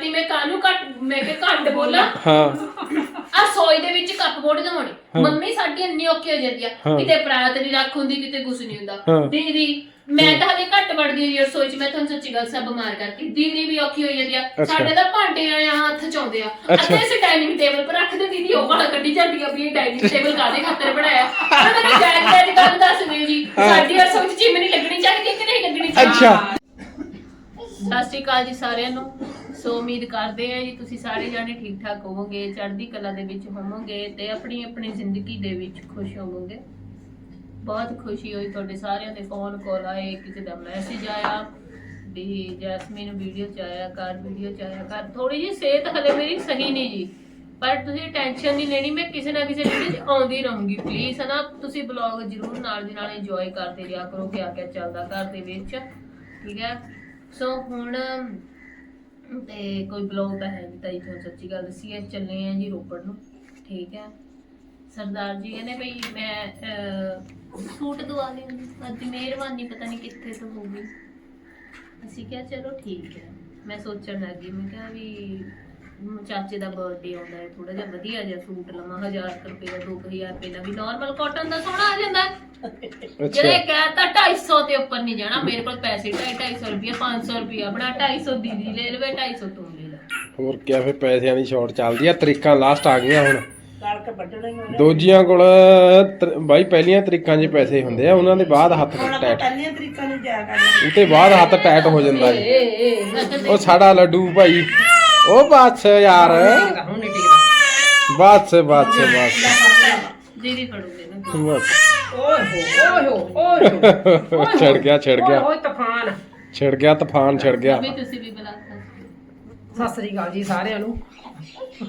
ਕਰਤੀ ਮੈਂ ਕਾਹਨੂੰ ਘੱਟ ਮੈਂ ਕਿ ਘੱਟ ਬੋਲਾਂ। ਹਾਂ। ਆ ਸੋਈ ਦੇ ਵਿੱਚ ਕੱਪ ਬੋੜ ਦਵਾਉਣੀ। ਮੰਮੀ ਸਾਡੀ ਇੰਨੀ ਔਖੀ ਹੋ ਜਾਂਦੀ ਆ। ਹਾਂ। ਕਿਤੇ ਪ੍ਰਾਤ ਨਹੀਂ ਰੱਖ ਹੁੰਦੀ ਕਿਤੇ ਕੁਛ ਨਹੀਂ ਹੁੰਦਾ। ਹਾਂ। ਦੀਦੀ ਮੈਂ ਤਾਂ ਹਲੇ ਘੱਟ ਵੜਦੀ ਹੋਈ ਰਸੋਈ ਚ ਮੈਂ ਤੁਹਾਨੂੰ ਸੱਚੀ ਗੱਲ ਸਭ ਬਿਮਾਰ ਕਰਕੇ। ਦੀਦੀ ਵੀ ਔਖੀ ਹੋਈ ਜਾਂਦੀ ਆ। ਅੱਛਾ। ਸਾਡੇ ਤਾਂ ਭਾਂਡੇ ਆ ਹੱਥ ਚ ਆਉਂਦੇ ਆ। ਅੱਛਾ। ਅਸੀਂ ਡਾਈਨਿੰਗ ਟੇਬਲ 'ਤੇ ਰੱਖਦੇ ਦੀਦੀ ਉਹ ਵਾਲਾ ਕੱਢੀ ਜਾਂਦੀ ਆ ਵੀ ਇਹ ਡਾਈਨਿੰਗ ਟੇਬਲ ਕਾਦੇ ਖਾਤਰ ਬਣਾਇਆ। ਪਰ ਮੈਨੂੰ ਜਾਇਜ਼ ਜਾਇਜ਼ ਗੱਲ ਦੱਸ ਦਿਓ ਜੀ ਸਾਡੀ ਰਸੋਈ ਚ ਚਿਮਨੀ ਲੱਗਣੀ ਚਾਹੀਦੀ ਕਿ ਨਹੀਂ ਲੱਗਣੀ ਚਾਹੀਦੀ? ਅੱਛਾ। ਸਤਿ ਸ਼੍ਰੀ ਅਕਾਲ ਜੀ ਸਾਰਿਆਂ ਨੂੰ। ਸੋ ਉਮੀਦ ਕਰਦੇ ਹਾਂ ਜੀ ਤੁਸੀਂ ਸਾਰੇ ਜਾਣੇ ਠੀਕ ਠਾਕ ਹੋਵੋਗੇ, ਚੜ੍ਹਦੀ ਕਲਾ ਦੇ ਵਿੱਚ ਹੋਵੋਗੇ ਤੇ ਆਪਣੀ ਆਪਣੀ ਜ਼ਿੰਦਗੀ ਦੇ ਵਿੱਚ ਖੁਸ਼ ਹੋਵੋਗੇ। ਬਹੁਤ ਖੁਸ਼ੀ ਹੋਈ ਤੁਹਾਡੇ ਸਾਰਿਆਂ ਦੇ ਫੋਨ ਕਾਲ ਆਏ, ਕਿਸੇ ਦਾ ਮੈਸੇਜ ਆਇਆ, ਵੀ ਜੈਸਮੀਨ ਵੀਡੀਓ ਚ ਆਇਆ ਕਰ ਵੀਡੀਓ ਚ ਆਇਆ ਕਰ ਥੋੜੀ ਜੀ ਸਿਹਤ ਹਲੇ ਮੇਰੀ ਸਹੀ ਨਹੀਂ ਜੀ। ਪਰ ਤੁਸੀਂ ਟੈਨਸ਼ਨ ਨਹੀਂ ਲੈਣੀ, ਮੈਂ ਕਿਸੇ ਨਾ ਕਿਸੇ ਚੀਜ਼ ਆਉਂਦੀ ਰਹੂੰਗੀ। ਪਲੀਜ਼ ਹਨਾ, ਤੁਸੀਂ ਬਲੌਗ ਜ਼ਰੂਰ ਨਾਲ ਦੀ ਨਾਲ ਇੰਜੋਏ ਕਰਦੇ ਰਿਹਾ ਕਰੋ ਕਿ ਆ ਕਿਆ ਚੱਲਦਾ ਘਰ ਦੇ ਵਿੱਚ, ਠੀਕ ਹੈ। ਸੋ ਹੁਣ ਤੇ ਕੋਈ ਬਲੌਗ ਤਾਂ ਹੈ ਨਹੀਂ ਤਾਂ ਜੀ ਤੁਹਾਨੂੰ ਸੱਚੀ ਗੱਲ ਦੱਸੀ ਹੈ ਚੱਲੇ ਆ ਜੀ ਰੋਪੜ ਨੂੰ, ਠੀਕ ਹੈ। ਸਰਦਾਰ ਜੀ ਕਹਿੰਦੇ ਭਈ ਮੈਂ ਸੂਟ ਦਵਾ ਲਿਓ ਅੱਜ ਮਿਹਰਬਾਨੀ ਪਤਾ ਨਹੀਂ ਕਿੱਥੇ ਤੋਂ ਹੋ ਗਈ। ਅਸੀਂ ਕਿਹਾ ਚਲੋ ਠੀਕ ਹੈ, ਮੈਂ ਸੋਚਣ ਲੱਗੀ ਮੈਂ ਕਿਹਾ ਵੀ ਮ, ਚਾਚੇ ਦਾ ਬਰਥਡੇ ਆਉਂਦਾ ਹੈ ਥੋੜਾ ਜਿਹਾ ਵਧੀਆ ਜਿਹਾ ਸੂਟ ਲਵਾਂ 1000 ਰੁਪਏ ਦਾ 2000 ਰੁਪਏ ਦਾ ਵੀ ਨਾਰਮਲ ਕਾਟਨ ਦਾ ਸੋਹਣਾ ਆ ਜਾਂਦਾ ਹੈ। ਜਿਹੜੇ ਅੱਛਾ ਕਹਤਾ 250 ਤੇ ਉੱਪਰ ਨਹੀਂ ਜਾਣਾ ਮੇਰੇ ਕੋਲ ਪੈਸੇ 250 ਰੁਪਏ 500 ਰੁਪਏ ਬਣਾ 250 ਦੀਦੀ ਲੈ ਲਵੇ 250 ਤੂੰ ਲੈ ਲੈ। ਹੋਰ ਕਿਆ ਫਿਰ ਪੈਸਿਆਂ ਦੀ ਸ਼ਾਰਟ ਚੱਲਦੀ ਆ ਤਰੀਕਾਂ ਲਾਸਟ ਆ ਗਈਆਂ ਹੁਣ। ਕਣਕ ਵੱਢਣੇ ਹੋਣੇ ਦੋਜੀਆਂ ਕੋਲ ਤਰ- ਬਾਈ ਪਹਿਲੀਆਂ ਤਰੀਕਾਂ 'ਚ ਪੈਸੇ ਹੁੰਦੇ ਆ ਉਹਨਾਂ ਦੇ ਬਾਅਦ ਹੱਥ ਹੁਣ ਆਪਾਂ ਪਹਿਲੀਆਂ ਤਰੀਕਾਂ ਨੂੰ ਜਾਇਆ ਕਰਨਾ। ਉਤੇ ਬਾਅਦ ਹੱਥ ਟੈਟ ਹੋ ਜਾਂਦਾ ਜੀ। ਉਹ ਸਾਡਾ ਲੱਡੂ ਭਾਈ। ਉਹ ਬਸ ਯਾਰ। ਹੁਣ ਨਹੀਂ ਟਿਕਦਾ ਬਸ ਬਸ ਬਸ। ਦੀਦੀ ਫੜੋਗੇ ਨਾ। ਬਸ। ਓਏ ਹੋ ਓਏ ਹੋ ਓਏ ਛੜ ਗਿਆ ਛੜ ਗਿਆ। ਓਏ ਤੂਫਾਨ। ਛੜ ਗਿਆ ਤੂਫਾਨ ਛੜ ਗਿਆ। ਵੀ ਤੁਸੀਂ ਵੀ ਬੁਲਾਤਾ ਸਤਿ ਸ੍ਰੀ ਅਕਾਲ ਜੀ ਸਾਰਿਆਂ ਨੂੰ।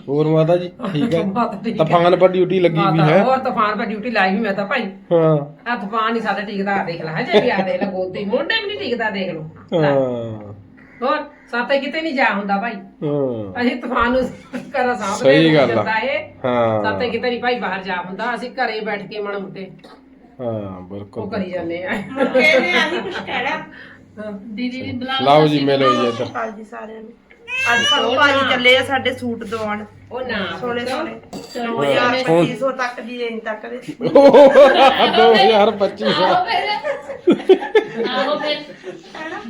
ਹੋਰ ਮਾਤਾ ਜੀ ਠੀਕ ਹੈ? ਬਹੁਤ ਠੀਕ ਹੈ। ਤੂਫਾਨ ਪਰ ਡਿਊਟੀ ਲੱਗੀ ਵੀ ਹੈ। ਹੋਰ ਤੂਫਾਨ ਪਰ ਡਿਊਟੀ ਲਾਈ ਵੀ ਮੈਂ ਤਾਂ ਭਾਈ। ਹਾਂ। ਆ ਤੂਫਾਨ ਹੀ ਸਾਡਾ ਟਿਕਦਾ ਦੇਖ ਲੈ ਹਜੇ ਵੀ ਆ ਦੇਖ ਲੈ ਗੋਦੀ ਮੁੰਡੇ ਵੀ ਨਹੀਂ ਟਿਕਦਾ ਦੇਖ ਲਓ। ਲੈ, ਹਾਂ ਹੋਰ? ਸਾਤੇ ਕਿਤੇ ਨਹੀਂ ਜਾ ਹੁੰਦਾ ਭਾਈ। ਹਾਂ। ਅਸੀਂ ਤੂਫਾਨ ਨੂੰ ਕਰਾ ਸਾਹਮਣੇ ਸਹੀ ਗੱਲ ਆ। ਹਾਂ। ਸਾਤੇ ਕਿਤੇ ਨਹੀਂ ਭਾਈ ਬਾਹਰ ਜਾ ਹੁੰਦਾ। ਅਸੀਂ ਘਰੇ ਬੈਠ ਕੇ ਮਣ ਮੁੱਟੇ। ਹਾਂ ਬਿਲਕੁਲ ਉਹ ਕਰੀ ਜਾਂਦੇ ਆ। ਕਹਿੰਦੇ ਆਹੀ ਕੁਛ ਕਹਿਣਾ। ਦੀਦੀ ਵੀ ਬੁਲਾ ਲਓ ਜੀ ਮਿਲੋ ਜੀ ਇੱਧਰ। ਕਾਲ ਜੀ ਸਾਰਿਆਂ ਨੂੰ। ਅੱਜ ਸਾਨੂੰ ਭਾਜੀ ਚੱਲੇ ਆ ਸਾਡੇ ਸੂਟ ਦਵਾਉਣ। ਉਹ ਨਾ ਸੋਹਣੇ ਸੋਹਣੇ। ਚਲੋ 2500 ਤੱਕ ਦੀ ਰੇਂਜ ਤੱਕ ਦੇ। 2025 ਆਹੋ ਫਿਰ ਆਹੋ ਫਿਰ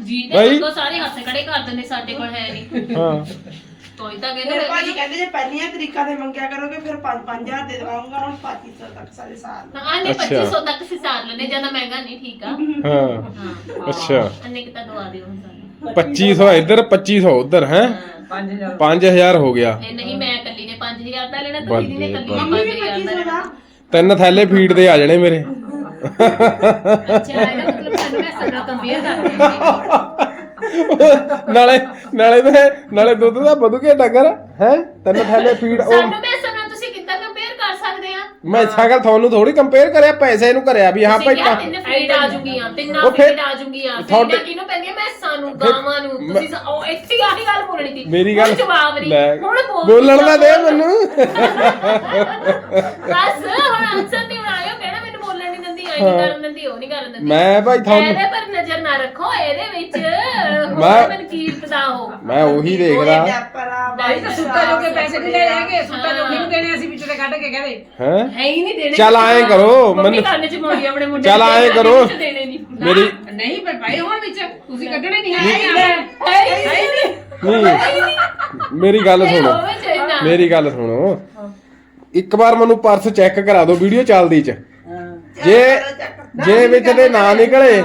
ਜੀ ਦੇ ਬਈ। ਕੋ ਸਾਰੇ ਹੱਥ ਖੜੇ ਕਰ ਦਿੰਦੇ ਸਾਡੇ ਕੋਲ ਹੈ ਨਹੀਂ। ਹਾਂ। ਕੋਈ ਤਾਂ ਫਿਰ ਕਹਿੰਦੇ ਭਾਜੀ ਕਹਿੰਦੇ ਜੇ ਪਹਿਲੀਆਂ ਤਰੀਕਾਂ ਦੇ ਮੰਗਿਆ ਕਰੋਗੇ ਫਿਰ 5-5000 ਦੇ ਦਵਾਉਂਗਾ ਹੁਣ 2500 ਤੱਕ ਸਾਰੇ ਸਾਲ ਨੇ ਅੱਛਾ। 2500 ਤੱਕ ਸੀ ਸਾਰ ਲੈਣੇ ਜ਼ਿਆਦਾ ਮਹਿੰਗਾ ਨਹੀਂ ਠੀਕ ਆ। ਹਾਂ। ਹਾਂ ਅੱਛਾ। ਅੰਨੇ ਕਿਤਾ ਦਵਾ ਦਿਓ ਹੁਣ ਸਾਨੂੰ। 2500 ਇੱਧਰ 2500 ਉੱਧਰ ਹੈ? ਹਾਂ। 5000 5000 ਹੋ ਗਿਆ। ਇਹ ਨਹੀਂ ਮੈਂ ਇਕੱਲੀ ਨੇ 5000 ਦਾ ਲੈਣਾ ਤੇ ਦੀਦੀ ਨੇ ਇਕੱਲੀ ਬੱਲੇ। ਨੇ ਮੰਮੀ ਵੀ 5000 ਦਾ 2500 ਲੈਣਾ ਦਾ। ਤਿੰਨ ਥੈਲੇ ਫੀਡ ਦੇ ਆ ਜਾਣੇ ਮੇਰੇ। ਅੱਛਾ ਇਹਦਾ ਮਤਲਬ ਸਾਨੂੰ ਮੈਂ ਸਦਾ ਕੰਪੇਅਰ ਕਰਦੇ ਨਾਲੇ ਨਾਲੇ ਤੇ ਨਾਲੇ ਦੁੱਧ ਦਾ ਵਧੂ ਕੇ ਡੰਗਰ? ਹੈ? ਤਿੰਨ ਥੈਲੇ ਫੀਡ ਉਹ ਸਾਨੂੰ ਮੈਂ ਸਦਾ ਤੁਸੀਂ ਕਿੱਦਾਂ ਕੰਪੇਅਰ ਕਰ ਸਕਦੇ ਆ? ਮੈਂ ਸਾਗਲ ਤੁਹਾਨੂੰ ਥੋੜੀ ਕੰਪੇਅਰ ਕਰਿਆ ਪੈਸੇ ਨੂੰ ਕਰਿਆ ਵੀ ਹਾਂ ਭਾਈ ਪਾ- ਤਿੰਨ ਫੀਡ ਆ ਜੂਗੀਆਂ ਤਿੰਨਾਂ ਉਹ ਫਿਰ- ਫੀਡ ਆ ਜੂਗੀਆਂ ਤੁਹਾਡੇ- ਫੀਡਾਂ ਕਿਹਨੂੰ ਪੈਂਦੀਆਂ? ਮੈਂ ਸਾਨੂੰ ਗਾਵਾਂ ਨੂੰ ਤੁਸੀਂ ਸ- ਉਹ ਇੱਥੇ ਹੀ ਆਹੀ ਗੱਲ ਬੋਲਣੀ ਸੀ। ਮੇਰੀ ਹੁਣ ਗੱਲ ਜਵਾਬ ਨਹੀਂ। ਲੈ, ਹੁਣ ਬੋਲ ਬੋਲਣ ਦਾ ਦੇ ਮੈਨੂੰ। ਬਸ ਹੁਣ ਆਨਸਰ ਨਹੀਂ ਆਇਓ ਕਹਿਣਾ ਮੈਨੂੰ ਬੋਲਣ ਨਹੀਂ ਦਿੰਦੀ ਆਈ ਨਹੀਂ ਕਰਨ ਦਿੰਦੀ ਉਹ ਨਹੀਂ ਕਰਨ ਦਿੰਦੀ। ਮੈਂ ਭਾਈ ਤੁਹਾਨੂੰ ਇਹਦੇ ਪਰ ਨਜ਼ਰ ਨਾ ਰੱਖੋ ਇਹਦੇ ਵਿੱਚ ਮੈਂ- ਮਨਕੀਰਤ ਦਾ ਉਹ। ਮੈਂ ਉਹੀ ਦੇਖਦਾ। ਭਾਈ ਤਾਂ ਸੁੱਤਾ ਜੋ ਕੇ ਪੈਸੇ ਨਹੀਂ ਲੈ ਜਾਗੇ ਸੁੱਤਾ ਜੋ ਨਹੀਂ ਦੇਣੇ ਅਸੀਂ ਵਿੱਚੋਂ ਕੱਢ ਕੇ ਕਹਦੇ। ਹੈ? ਹੈ ਹੀ ਨਹੀਂ ਦੇਣੇ ਚੱਲ ਆਏਂ ਕਰੋ, ਮੈਨੂੰ- ਕੰਨ ਚ ਮਾਰੀ ਆਪਣੇ ਮੁੰਡੇ ਚੱਲ ਆਏਂ ਕਰੋ। ਵਿੱਚ ਦੇਣੇ ਨਹੀਂ ਮੇਰੀ ਨਹੀਂ ਪਰ ਭਾਈ ਹੁਣ ਵਿੱਚ ਤੁਸੀਂ ਕੱਢਣੇ ਨਹੀਂ। ਹੈ ਹੀ ਨਹੀਂ। ਨਹੀਂ। ਮੇਰੀ ਗੱਲ ਇਹ ਸੁਣੋ। ਹੋਵੇ ਚਾਹੀਦਾ। ਮੇਰੀ ਗੱਲ ਸੁਣੋ। ਇੱਕ ਵਾਰ ਮੈਨੂੰ ਪਰਸ ਚੈੱਕ ਕਰਾ ਦਿਓ ਵੀਡੀਓ ਚੱਲਦੀ ਚ। ਜੇ ਜੇ ਵਿੱਚ ਦੇ ਨਾਂ ਨਿਕਲੇ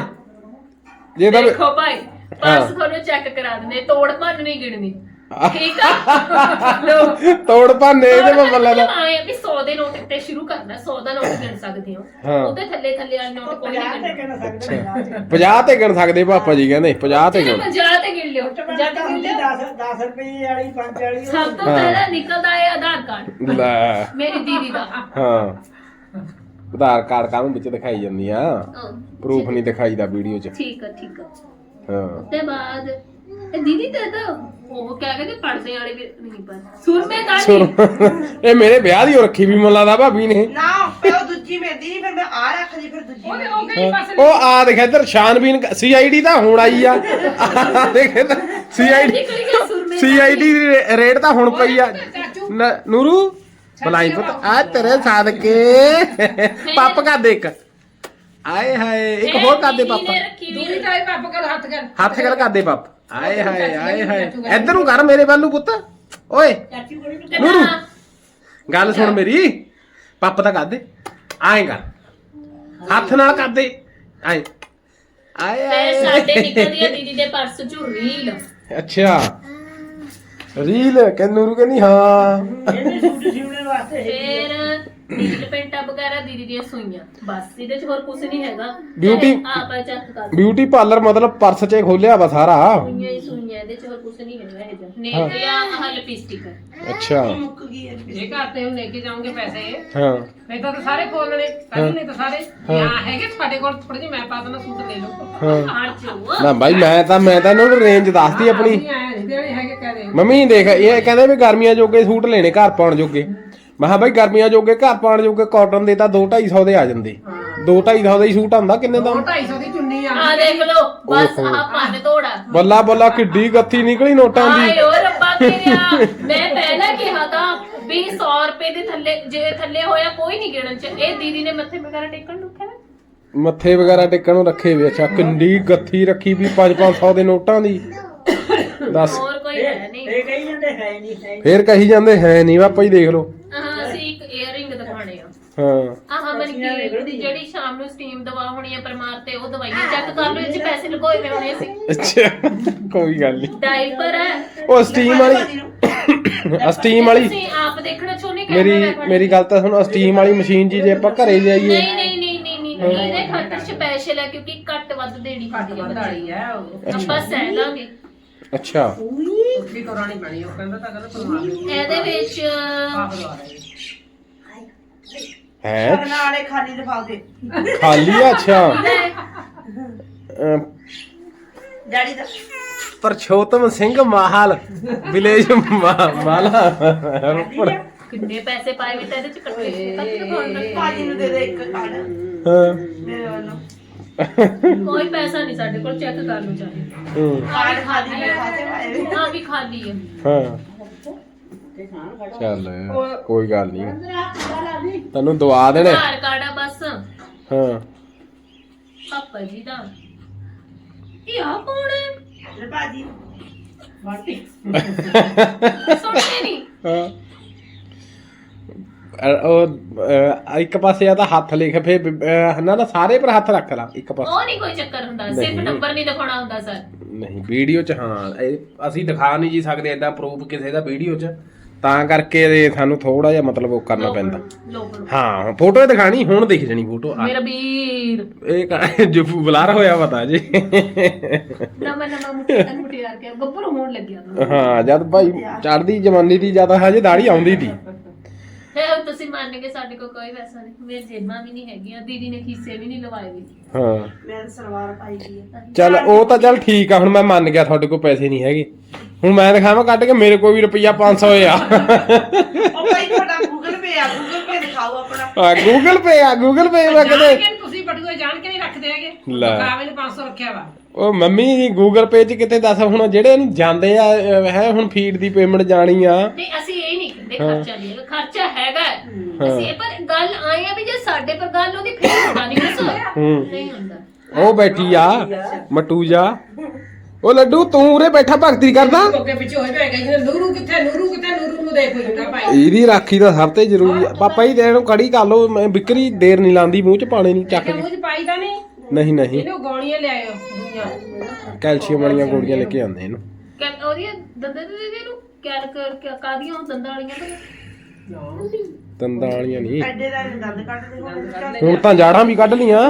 ਜੇ ਤਾਂ ਦੇਖੋ ਭਾਈ ਹਾਂ। ਪਰਸ ਤੁਹਾਨੂੰ ਚੈੱਕ ਕਰਾ ਦਿੰਦੇ ਤੋੜ ਭੰਨ ਨਹੀਂ ਗਿਣਨੀ। ਠੀਕ ਆ? ਲੋ ਤੋੜ ਭਾਨੇ ਇਹਦੇ ਮੈਂ ਬੱਲਾ ਦਾ ਆਏ ਵੀ 100 ਦੇ ਨੋਟ ਤੇ ਸ਼ੁਰੂ ਕਰਨਾ 100 ਦਾ ਨੋਟ ਗਿਣ ਸਕਦੇ ਹੋ। ਉਹਦੇ ਥੱਲੇ ਥੱਲੇ ਵਾਲੇ ਨੋਟ ਕੋਈ ਨਹੀਂ ਕਹਿਣਾ ਸਕਦੇ 50 ਤੇ ਗਿਣ ਸਕਦੇ ਪਾਪਾ ਜੀ ਕਹਿੰਦੇ 50 ਤੇ ਗਿਣ। 50 ਤੇ ਗਿਣ ਲਿਓ। 50 ਤੇ ਗਿਣ ਲਿਓ। 10 10 ਰੁਪਏ ਵਾਲੀ 5 ਵਾਲੀ ਸਭ ਤੋਂ। ਪਹਿਲਾਂ ਨਿਕਲਦਾ ਹੈ ਆਧਾਰ ਕਾਰਡ। ਲੈ। ਮੇਰੀ ਦੀਦੀ ਦਾ। ਹਾਂ। ਆਧਾਰ ਕਾਰਡ ਕਾਹਨੂੰ ਵਿੱਚ ਦਿਖਾਈ ਜਾਂਦੀ ਆ? ਹਾਂ, ਪ੍ਰੂਫ ਨਹੀਂ ਦਿਖਾਈਦਾ ਵੀਡੀਓ 'ਚ। ਠੀਕ ਆ ਠੀਕ ਆ ਹਾਂ। ਤੇ ਬਾਅਦ ਇਹ ਦੀਦੀ ਤੇ ਤਾਂ ਉਹ ਕਹਿ ਕੇ ਪੜਦੇ ਵਾਲੇ ਵੀ ਨਹੀਂ ਪਰ। ਸੁਰਮੇ ਦਾ ਸੁਣ ਨਹੀਂ ਇਹ ਮੇਰੇ ਵਿਆਹ ਦੀ ਉਹ ਰੱਖੀ ਵੀ ਮੁੱਲਾ ਦਾ ਭਾਬੀ ਨੇ। ਨਾ ਉਹ ਦੂਜੀ ਮਿਲਦੀ ਨਹੀਂ ਫਿਰ ਮੈਂ ਆ ਰੱਖਦੀ ਫਿਰ ਦੂਜੀ ਮਿਲਦੀ। ਉਹ ਕਿਹੜੀ ਪਾਸੇ ਉਹ ਆ ਦੇਖ ਇੱਧਰ ਛਾਨਬੀਨ ਸੀਆਈਡੀ ਤਾਂ ਹੁਣ ਆਈ ਆ। ਆਹ ਦੇਖ ਇੱਧਰ ਸੀਆਈਡੀ ਨਿਕਲ ਗਿਆ ਸੁਰਮੇ ਸੀਆਈਡੀ ਦੀ ਰੇ- ਰੇਟ ਤਾਂ ਹੁਣ ਪਈ ਆ। ਨ- ਨੂਰੂ? ਬਲਾਈ ਪੁੱਤ ਆ ਤੇਰੇ ਸਾਦਕੇ। ਪੱਪ ਕਰ ਦੇ ਇੱਕ। ਆਏ ਹਾਏ ਇੱਕ ਹੋਰ ਕਰ ਦੇ ਪੱਪ। ਦੂਰੀ ਤਾਂ ਪਾਪ ਕਰ ਹੱਥ ਕਰ। ਹੱਥ ਕਰ ਕਰ ਦੇ ਪੱਪ। ਆਏ ਹਾਏ ਆਏ ਹਾਏ। ਇੱਧਰ ਨੂੰ। ਕਰ ਮੇਰੇ ਵੱਲ ਨੂੰ ਪੁੱਤ। ਓਏ ਨੂਰੂ। ਗੱਲ ਸੁਣ ਮੇਰੀ। ਪੱਪ ਤਾਂ ਕਰ ਦੇ। ਆਏ ਕਰ। ਹੱਥ ਨਾਲ ਕਰ ਦੇ। ਆਏ। ਆਏ ਤੇ ਸਾਡੇ ਆਏ ਨਿਕਲਦੀ ਆ ਦੀਦੀ ਦੇ ਪਰਸ ਚੋਂ ਰੀਲ ਅੱਛਾ। ਰੀਲ ਕਹਿੰਦੀ ਨੂਰੂ ਕਹਿੰਦੀ ਹਾਂ। ਫਿਰ ਨੀਲ ਪੈਂਟਾ ਵਗੈਰਾ ਦੀਦੀ ਦੀਆਂ ਸੂਈਆਂ। ਬਸ ਇਹਦੇ ਚ ਹੋਰ ਕੁਝ ਨਹੀਂ ਹੈਗਾ। Beauty- ਚਾਹੇ ਆਪ ਚੈੱਕ ਕਰ। ਬਿਊਟੀ ਪਾਰਲਰ ਮਤਲਬ ਪਰਸ 'ਚ ਖੋਲਿਆ ਵਾ ਸਾਰਾ। ਸੂਈਆਂ ਹੀ ਸੂਈਆਂ। ਇਹਦੇ ਚ ਹੋਰ ਕੁਝ ਨਹੀਂ ਹੈਗਾ ਇਹ ਜਿਹਾ। ਨੇਲ ਤੇ ਆ ਆਹ ਲਿਪਸਟਿਕ ਅੱਛਾ। ਮੁੱਕ ਗਈ ਹੈ ਜੇ ਘਰ ਤੇ ਹੁਣ ਲੈ ਕੇ ਜਾਓਗੇ ਪੈਸੇ। ਹਾਂ। ਨਹੀਂ ਤਾਂ ਤਾਂ ਸਾਰੇ ਖੋਲਣੇ ਕੱਲ ਨਹੀਂ ਤਾਂ ਸਾਰੇ। ਜਾਂ ਹੈਗੇ ਤੁਹਾਡੇ ਕੋਲ ਥੋੜੇ ਜਿਹੇ ਮੈਂ ਪਾ ਦੇਣਾ ਸੂਟ ਲੈ ਲਓ। ਹਾਂ। ਆੜ ਚ ਨਾ ਭਾਈ ਮੈਂ ਤਾਂ ਮੈਂ ਤਾਂ ਇਹਨਾਂ ਨੂੰ ਰੇਂਜ ਦੱਸਦੀ ਆਪਣੀ। ਨਹੀਂ ਆਇਆ ਨਹੀਂ ਦੇਣੇ ਹੈਗੇ ਕਹਦੇ ਮੰਮੀ ਦੇਖ ਇਹ ਕਹਿੰਦੇ ਵੀ ਗਰਮੀਆਂ ਜੋਗੇ ਸੂਟ ਲੈਣੇ ਘਰ ਪਾਉਣ ਜੋਗੇ। ਮੈਂ ਕਿਹਾ ਭਾਈ ਗਰਮੀਆਂ ਜੋਗੇ ਘਰ ਪਾਉਣ ਜੋਗੇ ਕਾਟਨ ਦੇ ਤਾਂ 2 250 ਦੇ ਆ ਜਾਂਦੇ। 2 250 ਦਾ ਹੀ ਸੂਟ ਆਉਂਦਾ ਕਿੰਨੇ ਦਾ? 250 ਦੀ ਚੁੰਨੀ ਆ। ਆ ਦੇਖ ਲਓ ਬਸ ਓਹੋ। ਆਹ ਪੰਨ ਤੋੜਾ ਬੱਲਾ ਬੱਲਾ ਕਿੱਡੀ ਗੱਥੀ ਨਿਕਲੀ ਨੋਟਾਂ ਆਏ ਦੀ ਓ ਰੱਬਾ ਤੇਰਿਆ ਮੈਂ ਪਹਿਲਾਂ ਕਿਹਾ ਤਾਂ ਵੀ 100 ਰੁਪਏ ਦੇ ਥੱਲੇ ਜੇ ਥੱਲੇ ਹੋਇਆ ਕੋਈ ਨਹੀਂ ਗਿਣਨ ਚ। ਇਹ ਦੀਦੀ ਨੇ ਮੱਥੇ ਵਗੈਰਾ ਟੇਕਣ ਨੂੰ ਰੱਖਿਆ ਨਾ। ਮੱਥੇ ਵਗੈਰਾ ਟੇਕਣ ਨੂੰ ਰੱਖੇ ਵੀ ਅੱਛਾ ਕਿੰਡੀ ਗੱਥੀ ਰੱਖੀ ਵੀ 5 500 ਦੇ ਨੋਟਾਂ ਦੀ। ਦੱਸ। ਹੋਰ ਕੋਈ ਹੈ ਨਹੀਂ ਇਹ ਕਹੀ ਜਾਂਦੇ ਹੈ ਨਹੀਂ ਹੈ ਫੇਰ ਕਹੀ ਜਾਂਦੇ ਹੈ ਨਹੀਂ ਪਾਪਾ ਜੀ ਦੇਖ ਲਓ ਆਹ ਅਸੀਂ ਇੱਕ ਇਅਰਿੰਗ ਦਿਖਾਣੇ ਆ ਹਾਂ। ਆਹ ਮਨਕੀਰ ਦੀ ਜਿਹੜੀ ਸ਼ਾਮ ਨੂੰ ਸਟੀਮ ਦਵਾ ਹੋਣੀ ਆ ਪਰਮਾਰ ਤੇ ਉਹ ਦਵਾਈਆਂ ਚੈੱਕ ਕਰ ਲਓ ਇਹ ਚ ਪੈਸੇ ਲਗੋਏ ਪਏ ਹੋਣੇ ਸੀ ਅੱਛਾ ਕੋਈ ਗੱਲ ਨਹੀਂ ਡਾਈਪਰ ਹੈ ਉਹ ਸਟੀਮ ਵਾਲੀ ਆ ਸਟੀਮ ਵਾਲੀ ਤੁਸੀਂ ਆਪ ਦੇਖਣਾ ਚਾਹੁੰਦੇ ਮੇਰੀ ਮੇਰੀ ਗੱਲ ਤਾਂ ਸੁਣੋ ਸਟੀਮ ਵਾਲੀ ਮਸ਼ੀਨ ਜੀ ਜੇ ਆਪਾਂ ਘਰੇ ਜਾਈਏ ਨਹੀਂ ਨਹੀਂ ਨਹੀਂ ਨਹੀਂ ਨਹੀਂ ਨਹੀਂ, ਇਹਦੇ ਖਾਤਰ ਸਪੈਸ਼ਲ ਹੈ ਕਿਉਂਕਿ ਘੱਟ ਵੱਧ ਦੇਣੀ ਘੱਟ ਹੁੰਦੀ ਹੈ ਵੱਧ ਵਾਲੀ ਹੈ ਉਹ ਆਪਾਂ ਸਹਿ ਲਾਂਗੇ। ਅੱਛਾ। ਉੱਥੇ ਕਰਾਣੀ ਪੈਣੀ ਉਹ ਕਹਿੰਦਾ ਤਾਂ ਕਹਿੰਦਾ ਤੁਹਾਨੂੰ ਆ ਇਹਦੇ ਵਿੱਚ ਆਪ ਦਵਾ ਦੇ। ਹੈ? ਵਾਲੇ ਖਾਲੀ ਆ ਅੱਛਾ। ਅਮ, ਡੈਡੀ ਦਾ ਪਰਸ਼ੋਤਮ ਸਿੰਘ ਮਾਹਲ ਵਿਲੇਜ ਮਾ- ਮਾਲਾ ਰੋਪੜ ਕਿੰਨੇ ਪੈਸੇ ਪਾਏ ਵੀ ਤਾਂ ਇਹਦੇ ਚ ਕੱਟੇ ਕੱਟ ਦਿਖਾਉਣ ਦਾ ਭਾਜੀ ਨੂੰ ਦੇ ਦੇ ਇੱਕ ਕਾਰਡ ਹਾਂ। ਮੇਰੇ ਵੱਲੋਂ। ਕੋਈ ਪੈਸਾ ਨਹੀਂ ਸਾਡੇ ਕੋਲ ਚੈੱਕ ਕਰ ਲਓ ਚਾਹੇ ਹੂੰ, ਕਾਰਡ ਖਾਲੀ ਲਿਫਾਫੇ ਪਾਏ। ਹੋਏ। ਹਾਂ ਵੀ ਖਾਲੀ ਹੈ ਹਾਂ। ਚੱਲ ਕੋਈ ਗੱਲ ਨਹੀਂ ਤੈਨੂੰ ਦਵਾ ਦੇਣੇ। ਆਧਾਰ ਕਾਰਡ ਆ ਬਸ। ਹਾਂ। ਪਾਪਾ ਜੀ ਦਾ। ਇਹ ਆ ਕੌਣ ਹੈ? ਲੈ ਭਾਜੀ। ਸੁਣਦੇ ਨਹੀਂ ਹਾਂ। ਅ- ਉਹ ਅ, ਇੱਕ ਪਾਸੇ ਆ ਤਾਂ ਹੱਥ ਲਿਖ ਫੇ ਨਾ ਨਾ ਸਾਰੇ ਪਰ ਹੱਥ ਰੱਖ ਲਾ ਇੱਕ ਪਾਸੇ। ਉਹ ਨਹੀਂ ਕੋਈ ਚੱਕਰ ਹੁੰਦਾ ਸਿਰਫ ਨਹੀਂ। ਨੰਬਰ ਨਹੀਂ ਦਿਖਾਉਣਾ ਹੁੰਦਾ ਸਰ। ਨਹੀਂ ਵੀਡੀਓ ਚ ਹਾਂ ਇਹ ਅਸੀਂ ਦਿਖਾ ਨਹੀਂ ਜੀ ਸਕਦੇ ਐਦਾਂ ਪ੍ਰੂਫ ਕਿਸੇ ਦਾ ਵੀਡੀਓ ਚ। ਤਾਂ ਕਰਕੇ ਇਹ ਸਾਨੂੰ ਥੋੜਾ ਜਿਹਾ ਮਤਲਬ ਉਹ ਕਰਨਾ ਪੈਂਦਾ। ਹਾਂ ਫੋਟੋ ਦਿਖਾਣੀ ਹੁਣ ਦਿਖ ਜਣੀ ਫੋਟੋ। ਮੇਰਾ ਵੀਰ। ਇਹ ਕਾ- ਜੋ ਬੁਲਾਰ ਹੋਇਆ ਪਤਾ ਜੀ। ਨਵਾਂ ਨਵਾਂ ਮੁੱਠੀ ਮੁੱਠੀਆਰ ਕੇ ਗੱਭਰੂ ਹੋਣ ਲੱਗਿਆ। ਹਾਂ ਜਦ ਭਾਈ ਚੜਦੀ ਜਵਾਨੀ ਦੀ ਜਦ ਹਜੇ ਦਾੜੀ ਆਉਂਦੀ ਦੀ ਫਿਰ ਹੁਣ ਤੁਸੀਂ ਮੰਨ ਕੇ ਸਾਡੇ ਕੋਲ ਕੋਈ ਪੈਸਾ ਨਹੀਂ। ਮੇਰੇ ਜੇਬਾਂ ਵੀ ਨਹੀਂ ਹੈਗੀਆਂ ਦੀਦੀ ਨੇ ਖੀਸੇ ਵੀ ਨਹੀਂ ਲਵਾਏ ਵੀ। ਹਾਂ। ਮੈਂ ਤਾਂ ਸਲਵਾਰ ਪਾਈ ਦੀ ਹੈ ਚੱਲ ਉਹ ਤਾਂ ਚੱਲ ਠੀਕ ਆ ਹੁਣ ਮੈਂ ਮੰਨ ਗਿਆ ਤੁਹਾਡੇ ਕੋਲ ਪੈਸੇ ਨਹੀਂ ਹੈਗੇ। ਹੁਣ ਮੈਂ ਦਿਖਾਵਾਂ ਕੱਢ ਕੇ ਮੇਰੇ ਕੋਲ ਵੀ ਰੁਪਈਆ 500 ਆ। ਉਹ ਭਾਈ ਤੁਹਾਡਾ ਗੂਗਲ ਪੇ ਆ ਗੂਗਲ ਪੇ ਦਿਖਾਓ ਆਪਣਾ। ਆ ਗੂਗਲ ਪੇ ਆ ਗੂਗਲ ਪੇ ਮੈਂ ਜਾਣ ਕਦੇ ਕੇ ਤੁਸੀਂ ਬਟੂਏ ਜਾਣ ਕੇ ਨਹੀਂ ਰੱਖਦੇ ਹੈਗੇ। ਲੈ। ਕਾਵੇ ਨੇ 500 ਰੱਖਿਆ ਵਾ। ਉਹ ਮੰਮੀ ਗੂਗਲ ਪੇ 'ਚ ਕਿਤੇ ਦੱਸ ਹੁਣ ਜਿਹੜੇ ਨੂੰ ਜਾਂਦੇ ਆ ਹੈ ਹੁਣ ਫੀਡ ਦੀ ਪੇਮੈਂਟ ਜਾਣੀ ਆ। ਨਹੀਂ ਅਸੀਂ ਇਹ ਨਹੀਂ ਕਹਿੰਦੇ ਖਰਚਾ ਨਹੀਂ ਹੈਗਾ। ਖਰਚਾ ਹੈ। ਅਸੀਂ ਇਹ ਪਰ ਗੱਲ ਆਏ ਆ ਵੀ ਜੇ ਸਾਡੇ ਪਰ ਗੱਲ ਉਹਦੀ ਫੇਰ ਹੁੰਦਾ ਨਹੀਂ ਬਸ ਹੂੰ। ਨਹੀਂ ਹੁੰਦਾ। ਉਹ ਬੈਠੀ ਆ ਮਟੂ ਜਾ। ਉਹ ਲੱਡੂ ਤੂੰ ਉਰੇ ਬੈਠਾ ਭਗਤੀ ਕਰਦਾ? ਅੱਗੇ ਪਿੱਛੇ ਹੋਏ ਪਏ ਗਏ ਨੂਰੂ ਕਿੱਥੇ ਨੂਰੂ ਕਿੱਥੇ ਨੂਰੂ ਨੂੰ ਦੇਖੋ ਜੁਗਾ ਭਾਈ। ਇਹਦੀ ਰਾਖੀ ਦਾ ਸਭ ਤੋਂ ਜ਼ਰੂਰੀ ਆ। ਪਾਪਾ ਜੀ ਦੇਣ ਨੂੰ ਕੜੀ ਕਰ ਲਓ। ਮੈਂ ਵਿਕਰੀ ਦੇਰ ਨਹੀਂ ਲਾਂਦੀ ਮੂੰਹ 'ਚ ਪਾਣੀ ਨਹੀਂ ਚੱਕ ਮੂੰਹ ਚ ਪਾਈ ਤਾਂ ਨਹੀਂ? ਨਹੀਂ ਨਹੀਂ। ਇਹਨੂੰ ਗੋਲੀਆਂ ਲਿਆਇਓ ਦੁਨੀਆ ਕੈਲਸ਼ੀਅਮ ਵਾਲੀਆਂ ਗੋਲੀਆਂ ਲੈ ਕੇ ਆਉਂਦੇ ਇਹਨੂੰ। ਕਿ ਉਹਦੀ ਦੰਦਾਂ ਦੇ ਦੇ ਨੂੰ ਕੈਲ ਕਰ ਕਾਦੀਆਂ ਉਹ ਦੰਦਾਂ ਵਾਲੀਆਂ ਤਾਂ। ਦੰਦਾਂ ਵਾਲੀਆਂ ਨਹੀਂ। ਐਡੇ ਦਾ ਦੰਦ ਕੱਢਦੇ ਹੁਣ ਹੁਣ ਤਾਂ ਜਾੜਾਂ ਵੀ ਕੱਢ ਲੀਆਂ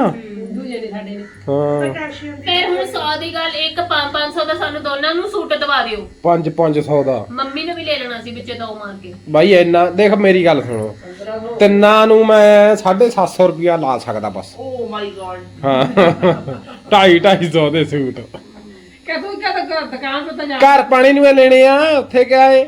ਦੂਜੇ ਨੇ ਸਾਡੇ ਨੇ। ਹਾਂ। ਕੈਲਸ਼ੀਅਮ ਦੀ ਫਿਰ ਹੁਣ 100 ਦੀ ਗੱਲ ਇੱਕ 500 ਦਾ ਸਾਨੂੰ ਦੋਨਾਂ ਨੂੰ ਸੂਟ ਦਵਾ ਦਿਓ। 5 500 ਦਾ। ਮੰਮੀ ਨੇ ਵੀ ਲੈ ਲੈਣਾ ਸੀ ਵਿੱਚੇ ਦੋ ਮਾਰ ਕੇ। ਬਾਈ ਇੰਨਾ ਦੇਖ ਮੇਰੀ ਗੱਲ ਸੁਣੋ। ਤਿੰਨਾਂ ਨੂੰ ਮੈਂ 750 ਰੁਪਿਆ ਲਾ ਸਕਦਾ ਬਸ। ਓ ਮਾਈ ਗॉड ਹਾਂ। 2.5 250 ਦੇ ਸੂਟ। ਕਿ ਤੂੰ ਕਦ ਦੁਕਾਨ ਤੋਂ ਤਾਂ ਜਾ ਘਰ ਪਾਣੀ ਨੂੰ ਇਹ ਲੈਣੇ ਆ ਉੱਥੇ ਕਿਆ ਏ?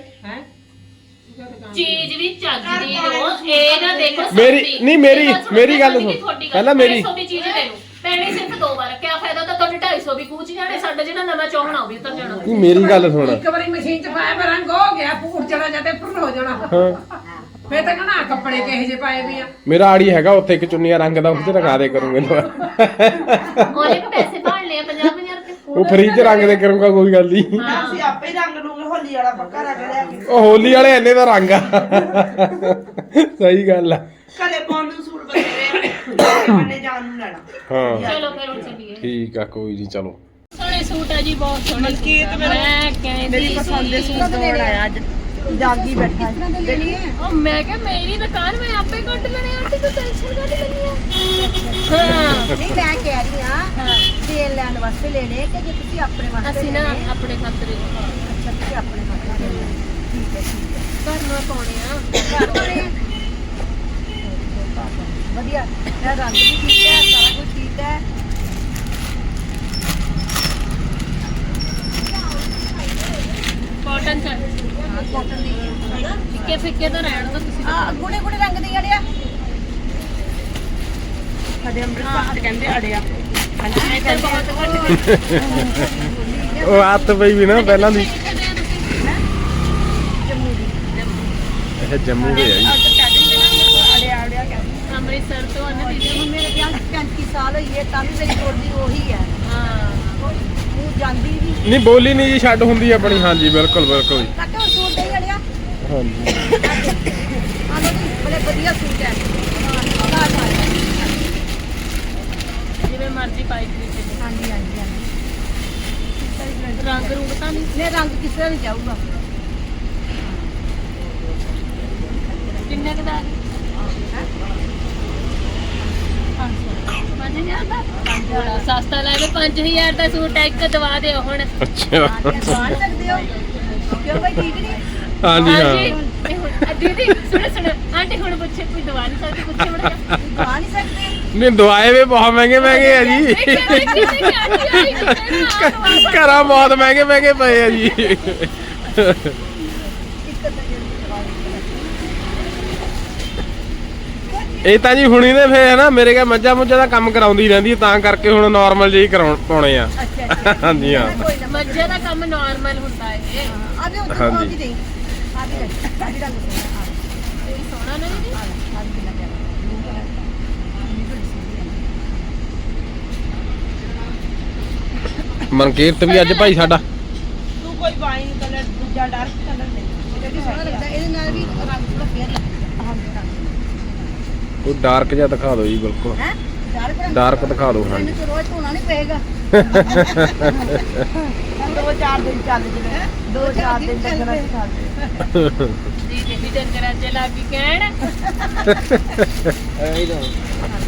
ਚੀਜ਼ ਵੀ ਚੱਜ ਦੀ ਲੋ ਇਹ ਨਾ ਦੇਖੋ ਮੇਰੀ- ਸਸਤੀ। ਨਹੀਂ, ਮੇਰੀ- ਇਹ ਨਾ ਸੁਣੋ, ਮੇਰੀ ਗੱਲ ਸੁਣ। ਤੁਹਾਡੀ ਗੱਲ, ਪਹਿਲਾਂ ਮੈਂ ਮੇਰੀ- ਸੌ ਦੀ ਚੀਜ਼ ਲੈ ਲਓ। ਪੈਣੀ ਸਿਰਫ ਦੋ ਵਾਰ। ਕਿਆ ਫਾਇਦਾ ਤਾਂ ਤੁਹਾਡੇ 250 ਵੀ ਕੂਚ ਜਾਣੇ ਸਾਡਾ ਜਿਹੜਾ ਨਵਾਂ ਚੌਹਣਾ ਉਹ ਵੀ ਉਤਰ ਜਾਣਾ। ਨਹੀਂ ਮੇਰੀ ਗੱਲ ਸੁਣ। ਇੱਕ ਵਾਰੀ ਮਸ਼ੀਨ ਚ ਪਾਇਆ ਰੰਗ ਹੋ ਗਿਆ ਪੂਰ ਜਾਂਦੇ ਪੁਰ ਹੋ ਜਾਣਾ। ਹਾਂ। ਫੇਰ ਤਾਂ ਕਹਣਾ ਕੱਪੜੇ ਕਿਹੋ ਜਿਹੇ ਪਾਏ ਵੀ ਆ। ਮੇਰਾ ਆੜੀ ਹੈਗਾ ਉੱਥੇ ਇੱਕ ਚੁੰਨੀਆਂ ਰੰਗ ਦਾ ਉੱਥੇ ਦੇ ਕਰੂੰਗੇ। ਉਹਨੇ ਕਿ ਪੈਸੇ ਭਾਣ ਲਏ 50 50 ਰੁਪਏ ਉਹ ਫ੍ਰੀ ਚ ਰੰਗ ਦੇ ਕਰੂੰਗਾ ਕੋਈ ਗੱਲ ਨਹੀਂ। ਅਸੀਂ ਆਪੇ ਹੀ ਰੰਗ ਲੂਗੇ ਹੋਲੀ ਵਾਲਾ ਪੱਕਾ ਰੰਗ ਲਿਆ ਕੇ। ਉਹ ਹੋਲੀ ਵਾਲੇ ਇੰਨੇ ਦਾ ਰੰਗ ਆ। ਸਹੀ ਗੱਲ ਆ। ਘਰੇ ਪਾਉਣ ਨੂੰ ਸੂਟ ਬਦਲੇ ਮੈਨੇ ਜਾਣ ਨੂੰ ਲੈਣਾ। ਹਾਂ। ਚਲੋ ਫਿਰ ਹੁਣ ਚੱਲੀਏ ਠੀਕ ਆ ਕੋਈ ਨਹੀਂ ਚਲੋ। ਸੋਹਣੇ ਸੂਟ ਆ ਜੀ ਬਹੁਤ ਸੋਹਣੇ ਮਲਕੀਤ ਮੈਂ ਕਹਿੰਦੀ ਪਸੰਦ ਦੇ ਸੂਟ ਆਇਆ ਅੱਜ ਜਾਗੀ ਬੈਠਾ। ਉਹ ਮੈਂ ਕਿਹਾ ਮੇਰੀ ਦੁਕਾਨ ਮੈਂ ਆਪੇ ਕੱਢ ਲੈਣੇ ਆ ਤੇ ਤੂੰ ਟੈਨਸ਼ਨ ਕੱਢ ਲੈਣੀ ਆ? ਹਾਂ। ਨਹੀਂ ਮੈਂ ਕਹਿ ਰਹੀ ਆ ਤੇਲ ਲੈਣ ਵਾਸਤੇ ਲੈਣੇ ਕਿ ਜੇ ਤੁਸੀਂ ਆਪਣੇ ਵਾਸਤੇ ਅਸੀਂ ਨਾ ਲੈਣੇ? ਆਪਣੇ ਖਾਤਰ ਅੱਛਾ ਤੁਸੀਂ ਆਪਣੇ ਵਾਸਤੇ ਲੈਣੇ ਠੀਕ ਹੈ ਠੀਕ ਹੈ। ਘਰ ਨੂੰ ਪਾਉਣੇ ਆ। ਘਰ ਵਾਲੇ ਆ? ਵਧੀਆ ਇਹ ਰੰਗ ਵੀ ਠੀਕ ਹੈ ਸਾਰਾ ਕੁਝ ਠੀਕ ਹੈ। ਕਾਟਨ ਚ। ਹਾਂ ਕਾਟਨ ਦੀ। ਫਿੱਕੇ ਫਿੱਕੇ ਤਾਂ ਰਹਿਣ ਦੋ ਤੁਸੀਂ। ਆ ਗੁਣੇ ਗੁਣੇ ਰੰਗ ਦੇ ਅੜਿਆ ਸਾਡੇ ਅੰਮ੍ਰਿਤਸਰ ਚ ਕਹਿੰਦੇ ਅੜਿਆ ਇੱਧਰ ਬਹੁਤ ਘੱਟ ਉਹ ਹੱਥ ਪਈ ਵੀ ਨਾ ਪਹਿਲਾਂ ਦੀ। ਜੰਮੂ ਦੀ ਇਹ ਜੰਮੂ ਦੇ ਆ ਜੀ। ਅੰਮ੍ਰਿਤਸਰ ਤੋਂ ਆ ਨਾ ਦੀਦੀ ਹੁਣ ਮੇਰੇ ਵਿਆਹ 35 ਸਾਲ ਹੋਈ ਹੈ ਤਾਂ ਵੀ ਮੇਰੀ ਬੋਲੀ ਉਹੀ ਹੈ। ਹਾਂ। ਉਹ ਜਾਂਦੀ ਵੀ। ਨਹੀਂ ਬੋਲੀ ਨਹੀਂ ਜੀ ਛੱਡ ਹੁੰਦੀ ਆਪਣੀ। ਹਾਂਜੀ ਬਿਲਕੁਲ ਬਿਲਕੁਲ ਉਹ ਸੂਟ ਦੇ ਅੜਿਆ? ਹਾਂਜੀ। ਆ ਲੋ ਜੀ ਬੜੇ ਵਧੀਆ ਸੂਟ ਹਾਂ ਆ ਹਾਂਜੀ ਹਾਂਜੀ ਹਾਂਜੀ। ਰੰਗ ਰੂਪ ਤਾਂ ਨਹੀਂ? ਨੇ ਰੰਗ ਕਿਸ ਤਰ੍ਹਾਂ ਨਹੀਂ ਜਾਊਗਾ। ਕਿੰਨੇ ਕੁ ਦਾ? ਪੰਜ ਹਜ਼ਾਰ ਦਾ? ਬੜਾ ਸਸਤਾ ਲੈ ਕੇ 5000 ਦਾ ਸੂਟ ਇੱਕ ਦਵਾ ਦਿਓ ਹੁਣ। ਅੱਛਾ। ਦਵਾ ਸਕਦੇ ਹੋ। ਕਿਉਂ ਬਈ ਠੀਕ ਨਹੀਂ? ਹਾਂਜੀ ਹਾਂ। ਇਹ ਹੁਣ- ਦੀਦੀ ਸੁਣੋ ਸੁਣੋ। ਆਂਟੀ ਹੁਣ ਪੁੱਛੇ ਕੋਈ ਦਵਾ ਨਹੀਂ ਸਕਦੀ ਪੁੱਛੇ ਬੜਾ ਦਵਾ ਨਹੀਂ ਸਕਦੇ। ਨਹੀਂ ਦਵਾਏ ਵੀ ਬਹੁਤ ਮਹਿੰਗੇ ਮਹਿੰਗੇ ਆ ਜੀ। ਘਰਾਂ ਬਹੁਤ ਮਹਿੰਗੇ ਮਹਿੰਗੇ ਪਏ ਆ ਜੀ। ਇਹ ਤਾਂ ਜੀ ਹੁਣੀ ਨੇ ਫੇਰ ਨਾ ਮੇਰੇ ਕਾ ਮੱਝਾਂ ਮੁੱਝਾਂ ਦਾ ਕੰਮ ਕਰਾਉਂਦੀ ਰਹਿੰਦੀ ਤਾਂ ਕਰਕੇ ਹੁਣ ਨਾਰਮਲ ਜਿਹੀ ਕਰਾਉਣ ਪਾਉਣੇ ਆ। ਹਾਂਜੀ ਹਾਂ। ਮੱਝਾਂ ਦਾ ਕੰਮ ਨਾਰਮਲ ਹੁੰਦਾ ਹੈ ਆ ਵੀ ਉਹ। ਆ ਵੀ ਦੇ ਆ ਵੀ ਦੇ ਆ ਵੀ ਰੰਗ ਸੋਹਣਾ ਆ ਇਹ ਸੋਹਣਾ ਨਾ ਦੀਦੀ ਆ ਆ ਵੀ ਕਿੰਨਾ ਪਿਆਰਾ ਬਲੂ ਕਲਰ ਦਾ ਮਨਕੀਰਤ ਵੀ ਅੱਜ ਭਾਈ ਸਾਡਾ। ਤੂੰ ਕੋਈ ਵਾਈਨ ਕਲਰ ਦੂਜਾ ਡਾਰਕ ਕਲਰ ਨਹੀਂ ਇਹ ਵੀ ਸੋਹਣਾ ਲੱਗਦਾ ਇਹਦੇ ਨਾਲ ਵੀ ਰੰਗ ਥੋੜਾ ਫੇਰ ਲੱਗਦਾ। ਕੋਈ ਡਾਰਕ ਜਿਹਾ ਦਿਖਾ ਦਿਓ ਜੀ ਬਿਲਕੁਲ। ਹੈ? ਡਾਰਕ ਦਿਖਾ ਦਿਓ ਹਾਂਜੀ। ਮੈਨੂੰ ਰੋਜ਼ ਧੋਣਾ ਨਹੀਂ ਪਏਗਾ। ਦੋ ਚਾਰ ਦਿਨ ਚੱਲ ਜਵੇ। ਦੋ ਚਾਰ ਦਿਨ ਤੱਕ ਨਾ ਚੱਲ ਦੀਦੀ ਵੀ ਡੰਗਰਾਂ ਚ ਲੱਗ ਗਈ ਕਹਿਣ।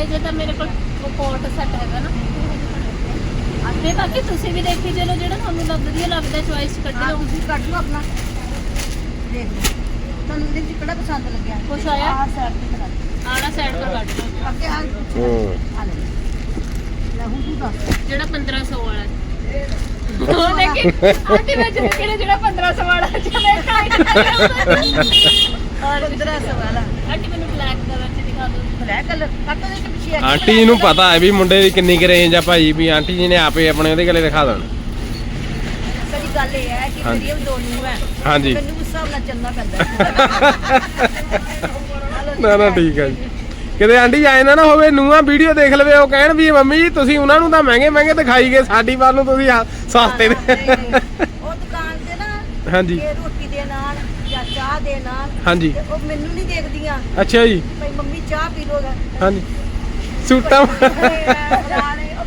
ਇਹ ਜੇ ਤਾਂ ਮੇਰੇ ਕੋਲ ਕੋਟ ਸੈੱਟ ਹੈਗਾ ਨਾ। ਤੇ ਬਾਕੀ ਤੁਸੀਂ ਵੀ ਦੇਖੀ ਚਲੋ ਜਿਹੜਾ ਤੁਹਾਨੂੰ ਲੱਗ ਵਧੀਆ ਲੱਗਦਾ ਚੁਆਇਸ ਕੱਢ ਹਾਂ ਲਓ। ਤੁਸੀਂ ਕੱਢ ਲਓ ਆਪਣਾ। ਦੇਖ ਲਓ। ਤੁਹਾਨੂੰ ਇਹਦੇ ਵਿੱਚ ਕਿਹੜਾ ਪਸੰਦ ਲੱਗਿਆ? ਕੁਛ ਆਇਆ? ਆਹ ਸਾਈਡ ਤੇ ਕਰਾ ਆੜਾ ਸਾਈਡ ਤੋਂ ਕੱਢ ਲਓ। ਅੱਗੇ ਆ ਹੂੰ। ਆ ਲੈ ਲੈ ਹੁਣ ਤੂੰ ਦੱਸ। ਜਿਹੜਾ 1500 ਵਾਲਾ ਹੈ। ਉਹ ਦੇਖੀ ਆਂਟੀ ਮੈਂ ਜਿਹੜੇ ਕਿਹੜੇ ਜਿਹੜਾ 1500 ਵਾਲਾ ਚਲੇ ਕਾਈ ਔਰ 1500 ਵਾਲਾ। ਆਂਟੀ ਮੈਨੂੰ ਬਲੈਕ ਕਲਰ ਚ ਦਿਓ ਬਲੈਕ ਕਲਰ ਕੱਟ ਦੇ ਕੇ ਪਿੱਛੇ ਆ ਆਂਟੀ ਜੀ ਨੂੰ ਪਤਾ ਹੈ ਵੀ ਮੁੰਡੇ ਦੀ ਕਿੰਨੀ ਕੁ ਰੇਂਜ ਆ ਭਾਈ ਵੀ ਆਂਟੀ ਜੀ ਨੇ ਆਪੇ ਆਪਣੇ ਉਹਦੇ ਗਲੇ ਦਿਖਾ ਦੇਣ। ਸਹੀ ਗੱਲ ਇਹ ਹੈ ਕਿ। ਮੇਰੀ ਉਹ ਦੋ ਨੂੰ ਹੈ। ਹਾਂਜੀ। ਮੈਨੂੰ ਉਸ ਹਿਸਾਬ ਨਾਲ ਚੱਲਣਾ ਪੈਂਦਾ ਨਾ ਨਾ ਠੀਕ ਹੈ ਜੀ। ਕਿਤੇ ਆਂਟੀ ਆਏ ਨਾ ਨਾ ਹੋਵੇ ਨੂੰਹਾਂ ਵੀਡੀਓ ਦੇਖ ਲਵੇ ਉਹ ਕਹਿਣ ਵੀ ਮੰਮੀ ਜੀ ਤੁਸੀਂ ਉਹਨਾਂ ਨੂੰ ਤਾਂ ਮਹਿੰਗੇ ਮਹਿੰਗੇ ਦਿਖਾਈ ਗਏ ਸਾਡੀ ਵੱਲ ਨੂੰ ਤੁਸੀਂ ਸਸਤੇ ਦੇ। ਉਹ ਦੁਕਾਨ ਤੇ ਨਾ ਹਾਂਜੀ। ਇਹ ਰੋਟੀ ਚਾਹ ਦੇ ਨਾਲ ਹਾਂਜੀ। ਤੇ ਉਹ ਮੈਨੂੰ ਨਹੀਂ ਦੇਖਦੀਆਂ। ਅੱਛਾ ਜੀ। ਭਈ ਮੰਮੀ ਚਾਹ ਪੀ ਲੋਗਾ ਹਾਂਜੀ। ਸੂਟਾਂ ਉਹ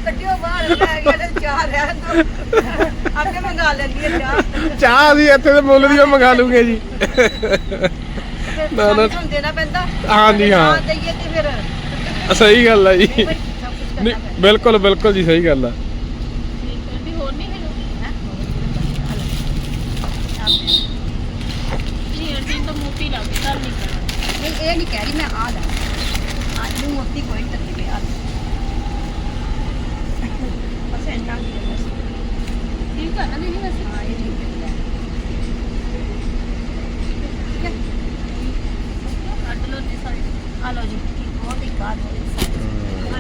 ਕੱਢਿਓ ਬਾਹਰ ਲੈ ਗਿਆ ਤੇ ਚਾਹ ਰਹਿਣ ਦੋ ਆਪੇ ਮੰਗਾ ਲੈਂਦੀ ਹੈ ਚਾਹ। ਚਾਹ ਅਸੀਂ ਇੱਥੇ ਦੇ ਮੁੱਲ ਦੀ ਓ ਮੰਗਾ ਲੂਗੇ ਜੀ। ਨਾ, ਨਾ। ਸਾਨੂੰ ਦੇਣਾ ਪੈਂਦਾ। ਹਾਂਜੀ, ਹਾਂ। ਦਈਏ ਤੇ ਫਿਰ। ਸਹੀ ਗੱਲ ਹੈ ਜੀ। ਨਹੀਂ ਬਿਲਕੁਲ ਬਿਲਕੁਲ ਜੀ ਸਹੀ ਗੱਲ ਆ ਵੀ ਹੋਰ ਨਹੀਂ ਹੈਗਾ ਨਹੀਂ ਆਂਟੀ ਨੂੰ ਤਾਂ ਮੋਟੀ ਲੱਗਦੀ ਘਰ ਨਹੀਂ ਕਰਨਾ ਨਹੀਂ ਇਹ ਨਹੀਂ ਕਹਿ ਰਹੀ ਮੈਂ ਆ ਲੈ ਅੱਜ ਨੂੰ ਮੋਤੀ ਕੋਈ ਨਹੀਂ ਕਰਦੀ ਪਈ ਆ ਲੈ। ਹੈ ਹਾਂ ਇਹ ਹੈ ਹੈ ਜੀ ਜੀ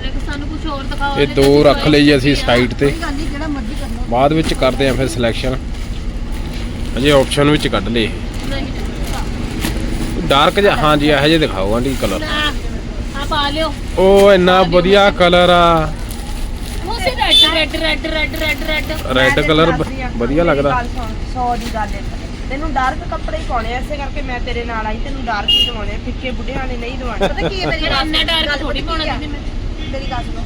ਹੀ ਸਾਨੂੰ ਕੁਝ ਹੋਰ ਦਿਖਾਓ ਦੋ ਰੱਖ ਲਈ ਜੀ ਅਸੀਂ ਸਾਈਡ ਤੇ। ਕੋਈ ਗੱਲ ਨਹੀਂ ਜਿਹੜਾ ਮਰਜ਼ੀ ਕਰ ਲਓ ਬਾਅਦ ਵਿੱਚ ਕਰਦੇ ਆ ਫਿਰ ਸਿਲੈਕਸ਼ਨ ਅਜੇ ਆਪਸ਼ਨ ਵਿੱਚ ਕੱਢ ਲਏ। ਡਾਰਕ ਜਿਹਾ ਹਾਂਜੀ ਇਹੋ ਜਿਹੇ ਦਿਖਾਓ ਆਂਟੀ ਕਲਰ ਆ ਪਾ ਲਿਓ। ਉਹ ਇੰਨਾ ਵਧੀਆ ਕਲਰ ਆ। ਉਹ ਸੀ red red red red red red red colour ਵਧੀਆ ਲੱਗਦਾ। 100 ਦੀ ਗੱਲ ਹੈ ਤੈਨੂੰ ਡਾਰਕ ਕੱਪੜੇ ਹੀ ਪਾਉਣੇ ਆ ਇਸੇ ਕਰਕੇ ਮੈਂ ਤੇਰੇ ਨਾਲ ਆਈ ਤੈਨੂੰ ਡਾਰਕ ਹੀ ਦਵਾਉਣੇ ਆ, ਫਿੱਕੇ ਬੁੱਢਿਆਂ ਨੇ ਨਹੀਂ ਦਵਾਉਣੇ। ਪਤਾ ਕੀ ਹੈ ਮੇਰੀ ਮੇਰਾ ਗੱਲ ਇੰਨਾ ਡਰ ਗੱਲ ਥੋੜੀ ਪਾਉਣਾ ਆ? ਦੀਦੀ ਮੈਂ ਮੇਰੀ ਗੱਲ ਸੁਣੋ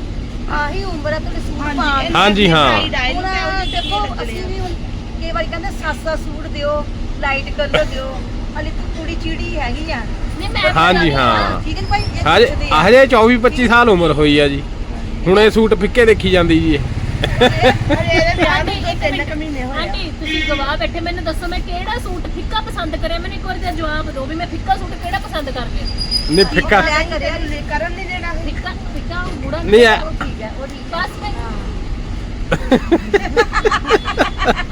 ਆਹੀ ਉਮਰ ਹੈ ਤੁਹਾਡੇ ਸੂਟ ਪਾਉਣ ਦੀ। ਹਾਂਜੀ, ਹਾਂ। ਹੁਣ ਤੇ ਦੇਖੋ ਅਸੀਂ ਵੀ ਹੁਣ ਕਈ ਵਾਰੀ ਕਹਿੰਦੇ ਸੱਸਾ ਸੂਟ ਦਿਓ ਲਾਈਟ ਕਲਰ ਦਿਓ ਹਲੇ ਕੁੜੀ ਚਿੜੀ ਹੈਗੀ ਆ। ਨਹੀਂ ਮੈਂ ਹਾਂਜੀ ਹਾਂ। ਠੀਕ ਹੈ ਜੀ ਭਾਈ ਇਹ ਹਜੇ ਪੁੱਛਦੇ ਆ। ਹਜੇ 24 25 ਸਾਲ ਉਮਰ ਹੋਈ ਆ ਜੀ। ਹੁਣ ਇਹ ਸੂਟ ਫਿੱਕੇ ਦੇਖੀ ਜਾਂਦੀ ਜੀ ਇਹ। ਹਜੇ ਇਹਦੇ ਵਿਆਹ ਨੂੰ ਤਿੰਨ ਕੁ ਮਹੀਨੇ ਹੋਏ ਆ। ਆਂਟੀ ਤੁਸੀਂ ਗਵਾਹ ਬੈਠੇ ਮੈਨੂੰ ਦੱਸੋ ਮੈਂ ਕਿਹੜਾ ਸੂਟ ਫਿੱਕਾ ਪਸੰਦ ਕਰਿਆ? ਮੈਨੂੰ ਇੱਕ ਵਾਰੀ ਦਾ ਜਵਾਬ ਦਿਓ ਵੀ ਮੈਂ ਫਿੱਕਾ ਸੂਟ ਕਿਹੜਾ ਪਸੰਦ ਕਰ ਲਿਆ ਨਹੀਂ ਫਿੱਕਾ ਲੈ ਕਰਿਆ ਲੈ ਕਰਨ ਨਹੀਂ ਦੇਣਾ ਫਿੱਕਾ ਫਿੱਕਾ ਗੂੜਾ ਨਹੀਂ ਆ ਉਹ ਠੀਕ ਹੈ ਉਹ ਠੀਕ ਹੈ। ਬਸ ਮੈਂ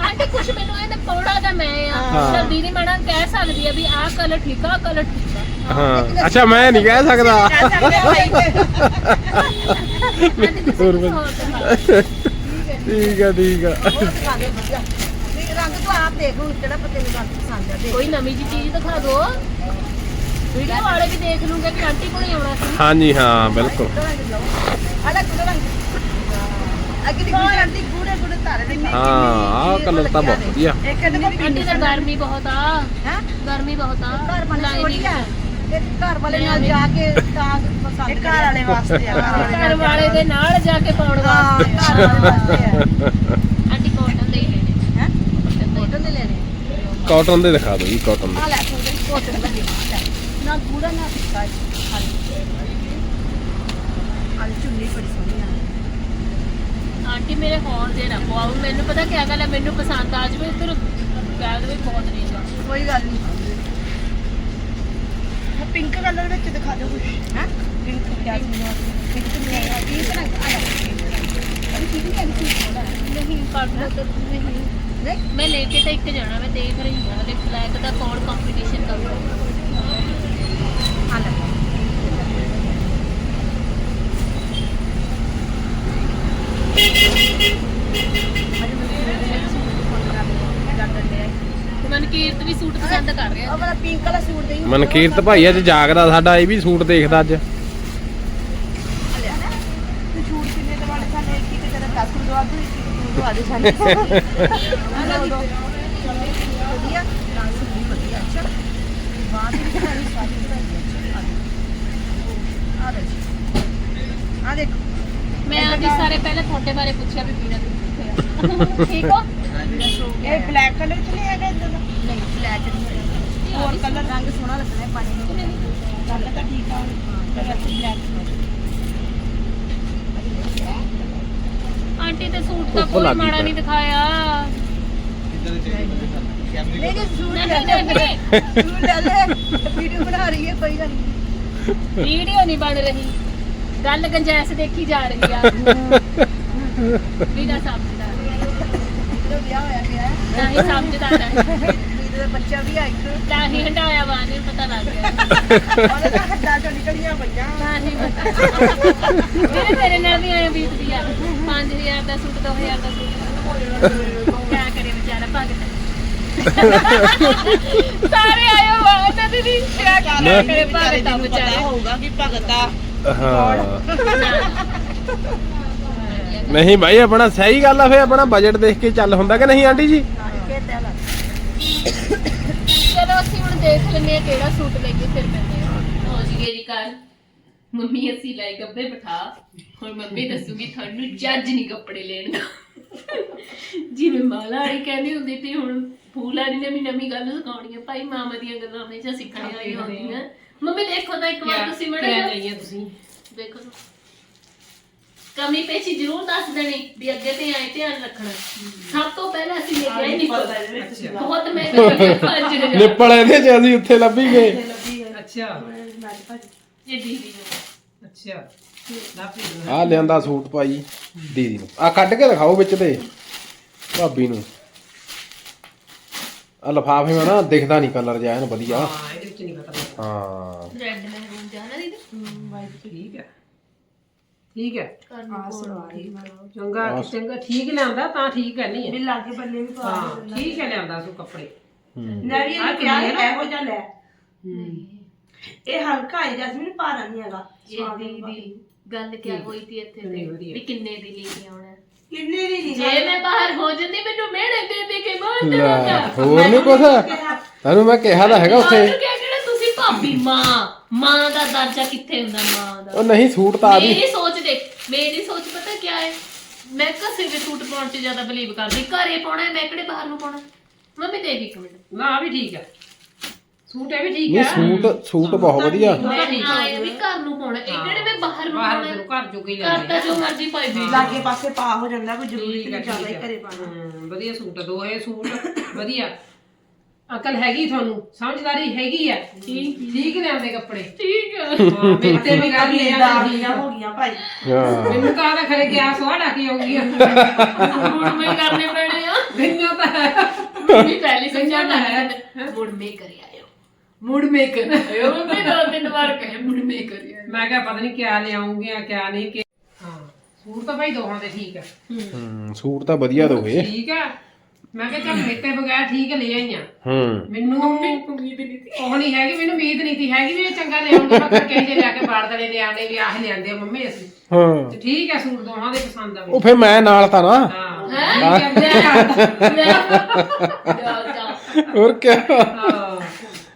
ਆਂਟੀ ਕੁਛ ਮੈਨੂੰ ਇਹਨੇ ਪੌੜਾ ਦਾ ਮੈਂ ਆ। ਹਾਂ। ਚਲ ਦੀਦੀ ਮੈਡਮ ਕਹਿ ਸਕਦੀ ਆ ਵੀ ਆਹ ਕਲਰ ਠੀਕ ਆ ਕਲਰ ਠੀਕ ਆ। ਹਾਂ। ਅੱਛਾ ਮੈਂ ਨਹੀਂ ਕਹਿ ਸਕਦਾ। ਕਹਿ ਸਕਦੇ ਆ ਭਾਈ। ਆਂਟੀ ਤੁਸੀਂ ਹੋਰ ਕੁਛ ਹੋਰ ਦਿਖਾਓ। ਠੀਕ ਆ ਠੀਕ ਆ। ਦੇ ਨਹੀਂ ਰੰਗ ਤੂੰ ਆਪ ਦੇਖ ਹੁਣ ਕਿਹੜਾ ਪਤੇ ਨੂੰ ਰੰਗ ਪਸੰਦ ਆ ਦੇਖ। ਕੋਈ ਨਵੀਂ ਜੀ ਚੀਜ਼ ਦਿਖਾ ਦਿਓ ਵੀਡੀਓ ਵਾਲੇ ਵੀ ਦੇਖ ਲੂਗੇ ਕਿ ਆਂਟੀ ਕੋਲੇ ਆਉਣਾ ਸੀ। ਹਾਂਜੀ ਹਾਂ ਬਿਲਕੁਲ। ਅਲੱਗ ਤੋਂ ਰੰਗ। ਅੱਗੇ ਦੀ ਆਂਟੀ ਗੂੜੇ ਗੂੜੇ ਤਾਰੇ ਦੇ ਹਾਂ ਆਹ ਕਲਰ ਤਾਂ ਬਹੁਤ ਵਧੀਆ। ਇੱਕ ਇਹਦੇ ਕੋਲ ਆਂਟੀ ਤਾਂ ਗਰਮੀ ਬਹੁਤ ਆ। ਹੈ? ਗਰਮੀ ਬਹੁਤ ਆ। ਘਰ ਬਣੇ ਲਾਈਨਿੰਗ ਥੋੜੀ ਆ। ਤੇ ਘਰ ਵਾਲੇ ਨਾਲ ਜਾ ਕੇ ਤਾਂ ਪਸੰਦ ਇਹ ਘਰ ਵਾਲੇ ਵਾਸਤੇ ਆ। ਘਰ ਵਾਲੇ ਘਰ ਵਾਲੇ ਦੇ ਨਾਲ ਜਾ ਕੇ ਪਾਉਣ ਹਾਂ ਵਾਸਤੇ ਘਰ ਵਾਲੇ ਵਾਸਤੇ ਆ। ਆਂਟੀ ਕਾਟਨ ਦੇ ਹੀ ਲੈਣੇ। ਹੈ? ਕੋਟਨ ਦੇ। ਲੈਣੇ। ਕਾਟਨ ਦੇ ਦਿਖਾ ਦਿਓ ਜੀ ਕਾਟਨ ਆ ਦੇ ਲੈ ਥੋੜੇ ਕੋਟਨ ਦੇ। ਲੈ। ਨਾ ਗੂੜਾ ਨਾ ਫਿੱਕਾ ਆ ਚੁੰਨੀ ਬੜੀ ਸੋਹਣੀ ਆ। ਆਂਟੀ ਮੇਰੇ ਹੌਲ ਦੇ ਨਾ ਪਵਾਓ ਮੈਨੂੰ ਪਤਾ ਕੀ ਗੱਲ ਹੈ ਮੈਨੂੰ ਪਸੰਦ ਆ ਜਵੇ ਫਿਰ ਕਹਿ ਦੇਵੇ ਬਹੁਤ ਨਹੀਂ ਜਾ ਕੋਈ ਗੱਲ ਨਹੀਂ ਪਿੰਕ ਕਲਰ ਵਿੱਚ ਦਿਖਾ ਦਿਓ ਕੁਛ ਹੈ ਪਿੰਕ ਕਿਆ ਪਿੰਕ ਨਹੀਂ ਆ ਇਹ ਤਰ੍ਹਾਂ ਆ ਲੈ ਅਭੀ ਠੀਕ ਨਹੀਂ ਹੈ ਥੋੜਾ ਨਹੀਂ ਕੱਢ ਲਓ ਤਾਂ ਨਹੀਂ ਨਹੀਂ ਮੈਂ ਲੈ ਕੇ ਤਾਂ ਇੱਕ ਜਾਣਾ ਮੈਂ ਦੇਖ ਰਹੀ ਹਾਂ ਹਲੇ ਫਲੈਗ ਦਾ ਕੌਣ ਕੰਪੀਟੀਸ਼ਨ ਕਰੂਗਾ ਆ ਲੈ ਮਨਕੀਰਤ ਵੀ ਸੂਟ ਪਸੰਦ ਕਰ ਰਿਹਾ ਉਹ ਵਾਲਾ ਪਿੰਕ ਵਾਲਾ ਸੂਟ ਦੇ ਮਨਕੀਰਤ ਭਾਈ ਅੱਜ ਜਾਗਦਾ ਸਾਡਾ ਇਹ ਵੀ ਸੂਟ ਦੇਖਦਾ ਅੱਜ। ਤੂੰ ਛੂਟ ਕਿੰਨੇ ਦਵਾਲੇ ਸਾਨੂੰ ਇੱਕ ਇੱਕ ਤੇਰਾ 10 ਦਵਾ ਦੂ ਇੱਕ ਇੱਕ ਦਵਾ ਦੇ ਸਾਨੂੰ। ਵਧੀਆ ਡਾਂਸ ਵੀ ਵਧੀਆ ਅੱਛਾ। ਬਾਤ ਵੀ ਸਾਰੀ ਸਾਰੀ ਬਣਾਈ ਆ ਦੇਖ ਆ ਦੇਖ। ਮੈਂ ਅੱਜ ਸਾਰੇ ਪਹਿਲਾਂ ਤੁਹਾਡੇ ਬਾਰੇ ਪੁੱਛਿਆ ਵੀ ਪੀਣਾ ਤੁਸੀਂ ਠੀਕ ਹੋ? ਇਹ ਬਲੈਕ ਕਲਰ ਚ ਨਹੀਂ ਹੈਗਾ ਇਦਾਂ ਦਾ? ਨਹੀਂ ਫਲੈਟ ਨਹੀਂ ਹੋਰ ਕਲਰ ਰੰਗ ਸੋਹਣਾ ਲੱਗਣਾ ਹੈ ਪਾਣੀ ਨੂੰ ਗੱਲ ਤਾਂ ਠੀਕ ਆ ਕਲਰ ਬਲੈਕ ਆਂਟੀ ਤੇ ਸੂਟ ਧੁੱਪ ਕੋਈ ਮਾੜਾ। ਨਹੀਂ ਦਿਖਾਇਆ। ਨਹੀਂ ਸੂਟ ਲੈ ਨਹੀਂ ਲੈ। ਨਹੀਂ ਸੂਟ ਲੈ ਲੈ। ਵੀਡੀਓ ਬਣਾ ਰਹੀ ਹੈ ਕੋਈ ਗੱਲ ਨਹੀਂ। ਵੀਡੀਓ ਨਹੀਂ ਬਣ ਰਹੀ। ਗੱਲ ਗੰਜੈਸ ਦੇਖੀ ਜਾ ਰਹੀ ਆ। ਵੀਡਾ ਸਮਝਦਾ ਵੀਡੀਓ ਵਿਆਹ ਹੋਇਆ ਗਿਆ ਹੈ। ਤਾਂ ਹੀ ਸਮਝਦਾ ਨਹੀਂ ਬੱਚਾ ਵੀ ਆ ਇੱਕ ਤਾਂ ਹੀ ਹਟਾਇਆ ਵਾ ਨਹੀਂ ਪਤਾ ਲੱਗ ਗਿਆ। ਉਹਦੇ ਤਾਂ ਹੱਡਾਂ ਚੋਂ ਨਿਕਲੀਆਂ ਪਈਆਂ। ਤਾਂ ਹੀ ਮੇਰੇ ਮੇਰੇ ਨਾਲ ਵੀ ਆਏ ਬੀਤਦੀ ਆ 5000 ਦਾ ਸੂਟ 2000 ਦਾ ਸੂਟ ਕਿਆ ਕਰੇ ਵਿਚਾਰਾ ਭਗਤ ਸਾਰੇ ਆਏ ਬਾਤ ਤੇ ਦੀਦੀ ਕਿਆ ਕਿਆ ਕਰੇ ਭਗਤ ਆ ਵਿਚਾਰੇ। ਹੋਊਗਾ ਕਿ ਭਗਤ ਆ ਹਾਂ। ਨਹੀਂ ਭਾਈ ਆਪਣਾ ਸਹੀ ਗੱਲ ਆ ਫੇ ਆਪਣਾ ਬਜਟ ਦੇਖ ਕੇ ਚੱਲ ਹੁੰਦਾ ਕਿ ਨਹੀਂ ਆਂਟੀ ਜੀ? ਚਲੋ ਅਸੀਂ ਹੁਣ ਦੇਖ ਲੈਂਦੇ ਆ ਕਿਹੜਾ ਸੂਟ ਲਈਏ ਫਿਰ ਮਿਲਦੇ ਆ ਹੋ। ਜੀਏ ਜੀ ਕੱਲ ਮੰਮੀ ਅਸੀਂ ਲੈ ਗੱਬੇ ਬਿਠਾ। ਹੁਣ ਮੰਮੀ ਦੱਸੂਗੀ ਤੁਹਾਨੂੰ ਜੱਜ ਨਹੀਂ ਕੱਪੜੇ ਲੈਣ ਦਾ। ਜਿਵੇਂ ਮਾਲਾ ਵਾਲੀ ਕਹਿੰਦੀ ਹੁੰਦੀ ਤੇ ਹੁਣ ਫੂਲ ਵਾਲੀ ਨੇ ਵੀ ਨਵੀਂ ਗੱਲ ਸਿਖਾਉਣੀ ਹੈ ਭਾਈ ਮਾਮਾ ਦੀਆਂ ਗੱਲਾਂ ਹਮੇਸ਼ਾ ਸਿੱਖਣੀਆਂ ਹੀ ਹੁੰਦੀਆਂ ਮੰਮੀ ਦੇਖੋ ਤਾਂ ਇੱਕ ਵਾਰ ਤੁਸੀਂ ਮੜਾ ਤੁਸੀਂ। ਦੇਖੋ। ਕਮੀ ਪੇਚੀ ਜ਼ਰੂਰ ਦੱਸ ਦੇਣੀ ਵੀ ਅੱਗੇ ਤੇ ਆਏ ਧਿਆਨ ਰੱਖਣਾ। ਸਭ ਤੋਂ ਪਹਿਲਾਂ ਅਸੀਂ ਲੈ ਕੇ ਆਏ ਨਿੱਪਲ ਬਹੁਤ ਮਹਿੰਗਾ ਪੰਜ ਹਜ਼ਾਰ ਨਿੱਪਲ ਇਹਦੇ ਚ ਅਸੀਂ ਉੱਥੇ ਲੱਭੀ ਗਏ। ਅੱਛਾ। ਇਹ ਦੀਦੀ ਨੂੰ। ਅੱਛਾ। ਲਾਪੀ ਆ ਲਿਆਂਦਾ ਸੂਟ ਭਾਈ ਦੀਦੀ ਨੂੰ। ਆ ਕੱਢ ਕੇ ਦਿਖਾਓ ਵਿੱਚ ਤੇ ਭਾਬੀ ਨੂੰ। ਆ ਲਫਾਫੇ ਮਾ ਨਾ ਦਿਖਦਾ ਨਹੀਂ ਕਲਰ ਜਿਹਾ ਇਹਨੂੰ ਵਧੀਆ। ਹਾਂ ਇਹਦੇ ਵਿੱਚ ਨਹੀਂ ਪਤਾ ਹਾਂ। ਰੈੱਡ ਮਹਿਰੂਨ ਜਾਣਾ ਦੀਦੀ। ਠੀਕ ਹੈ ਠੀਕ ਹੈ? ਆ ਸਵਾਰੀ ਚੰਗਾ ਚੰਗਾ ਠੀਕ ਲਿਆਂਦਾ ਤਾਂ ਠੀਕ ਹੈ ਨਹੀਂ ਵੀ ਹੈ ਲਾਗੇ ਬੱਲੇ ਵੀ ਪਾ ਹਾਂ ਠੀਕ ਹੈ ਲਿਆਂਦਾ ਤੂੰ ਕੱਪੜੇ। ਲੈ ਵੀ ਇਹਨੂੰ ਕਿਹਾ ਸੀ ਇਹੋ ਜਿਹਾ ਲੈ। ਇਹ ਹਲਕਾ ਹੈ ਜਸਮੀਨ ਭਾਰਾ ਨਹੀਂ ਹੈਗਾ। ਇਹ ਦੀਦੀ ਗੱਲ ਕਿਆ ਹੋਈ ਤੀ ਇੱਥੇ ਤੇ? ਵਧੀਆ। ਵੀ ਕਿੰਨੇ ਦੀ ਲੈ ਕੇ ਆਉਣਾ? ਹੈ? ਕਿੰਨੇ ਦੀ ਨਹੀਂ ਜੇ ਮੈਂ ਬਾਹਰ ਹੋ ਜਾਂਦੀ ਮੈਨੂੰ ਮਿਹਣੇ ਦੇ ਦੇ ਕੇ ਮਾਰ ਲੈ ਦੇਣਾ ਹੋਰ ਨਹੀਂ ਕੁਛ ਤੈਨੂੰ ਮੈਂ ਕਿਹਾ ਤਾਂ ਹੈਗਾ ਉੱਥੇ। ਤੁਸੀਂ ਭਾਬੀ ਮਾਂ ਮਾਂ ਦਾ ਦਰਜਾ ਕਿੱਥੇ ਹੁੰਦਾ ਮਾਂ ਦਾ? ਉਹ ਨਹੀਂ ਸੂਟ ਤਾਂ ਆ ਵੀ। ਮੇਰੀ ਸੋਚ ਦੇਖ ਮੇਰੀ ਸੋਚ ਪਤਾ ਕੀ ਹੈ? ਮੈਂ ਕਿਸੇ ਦੇ ਸੂਟ ਪਾਉਣ 'ਚ ਜ਼ਿਆਦਾ ਬਲੀਵ ਕਰਦੀ। ਘਰੇ ਪਾਉਣਾ ਹੈ, ਮੈਂ ਕਿਹੜੇ ਬਾਹਰ ਨੂੰ ਪਾਉਣਾ? ਮੰਮੀ ਦੇਖ ਇੱਕ ਮਿੰਟ। ਨਾ ਵੀ ਠੀਕ ਹੈ ਸੂਟ ਇਹ ਵੀ ਠੀਕ ਨਹੀਂ ਹੈ ਸੂਟ ਸੂਟ ਬਹੁਤ ਵਧੀਆ। ਮੈਂ ਆਏ ਵੀ ਘਰ ਨੂੰ ਪਾਉਣਾ। ਇਹ ਕਿਹੜੇ ਮੈਂ ਬਾਹਰ ਨੂੰ ਬਾਹਰ ਪਾਉਣਾ? ਘਰ ਜੋਗੇ ਹੀ ਘਰ ਲੈਣੇ ਤਾਂ ਜੋ ਮਰਜ਼ੀ ਪਾਈ ਵੀ ਲਾਗੇ ਪਾਸੇ ਪਾ ਹੋ ਜਾਂਦਾ ਕੋਈ ਜ਼ਰੂਰੀ ਠੀਕ ਨਹੀਂ ਜ਼ਿਆਦਾ ਹੀ ਠੀਕ ਘਰੇ ਪਾਣਾ ਹਮ, ਵਧੀਆ ਸੂਟ ਆ, ਦੋਏ ਸੂਟ ਵਧੀਆ। ਅਕਲ ਹੈਗੀ ਤੁਹਾਨੂੰ ਸਮਝਦਾਰੀ ਹੈਗੀ ਹੈ। ਠੀਕ ਠੀਕ ਲਿਆਂਦੇ ਕੱਪੜੇ। ਠੀਕ ਮੇਰੇ ਤੇ ਵੀ ਗੱਲ ਲੈ ਦਾਦੀਆਂ ਹੋ ਗਈਆਂ ਭਾਈ। ਹਾਂ। ਮੈਨੂੰ ਤਾਂ ਆਦਾ ਖਰੇ ਗਿਆ ਸਵਾਹ ਡਾਕੀ ਆਉਗੀ ਮੈਂ ਕਰਨੇ ਪੈਣੇ ਆ। ਗਈਆਂ ਤਾਂ। ਮੰਮੀ ਪਹਿਲੀ ਹੈ। ਮੁੜ ਮੈਂ ਮੁੜ ਦੋ ਤਿੰਨ ਵਾਰ ਕਹੇ ਮੁੜ ਮੈਂ ਕਿਹਾ ਪਤਾ ਨਹੀਂ ਕਿਆ ਲਿਆਉਂਗੇ ਆ ਕਿਆ ਨਹੀਂ ਕਿ ਹਾਂ ਸੂਟ ਤਾਂ ਭਾਈ ਦੋਹਾਂ ਦੇ ਠੀਕ ਹੈ। ਹੂੰ ਸੂਟ ਤਾਂ ਵਧੀਆ ਦੋਏ ਠੀਕ ਹੈ ਮੈਂ ਕਿਹਾ ਚੱਲ ਮੇਤੇ ਬਗੈਰ ਠੀਕ ਲੈ ਆਈਆਂ। ਹੂੰ। ਮੈਨੂੰ ਉਮੀਦ ਨਹੀਂ ਸੀ। ਉਹ ਨਹੀਂ ਹੈਗੀ ਮੈਨੂੰ ਉਮੀਦ ਨਹੀਂ ਸੀ। ਹੈਗੀ ਵੀ ਇਹ ਚੰਗਾ ਲਿਆਉਂਗੇ ਮੈਂ ਕਿਹਾ ਕਹੇ ਜੇ ਲਿਆ ਕੇ ਬਾੜ ਦਲੇ ਲਿਆਣੇ ਵੀ ਆਹ ਲਿਆਂਦੇ ਆ ਮੰਮੀ ਅਸੀਂ। ਹਾਂ। ਤੇ ਠੀਕ ਹੈ ਸੂਟ ਦੋਹਾਂ ਦੇ ਪਸੰਦ ਆ ਉਹ ਫਿਰ ਮੈਂ ਨਾਲ ਤਾਂ ਨਾ। ਹਾਂ। ਹੈ? ਜਾ ਜਾ ਹੋਰ ਕਿਆ। ਹਾਂ।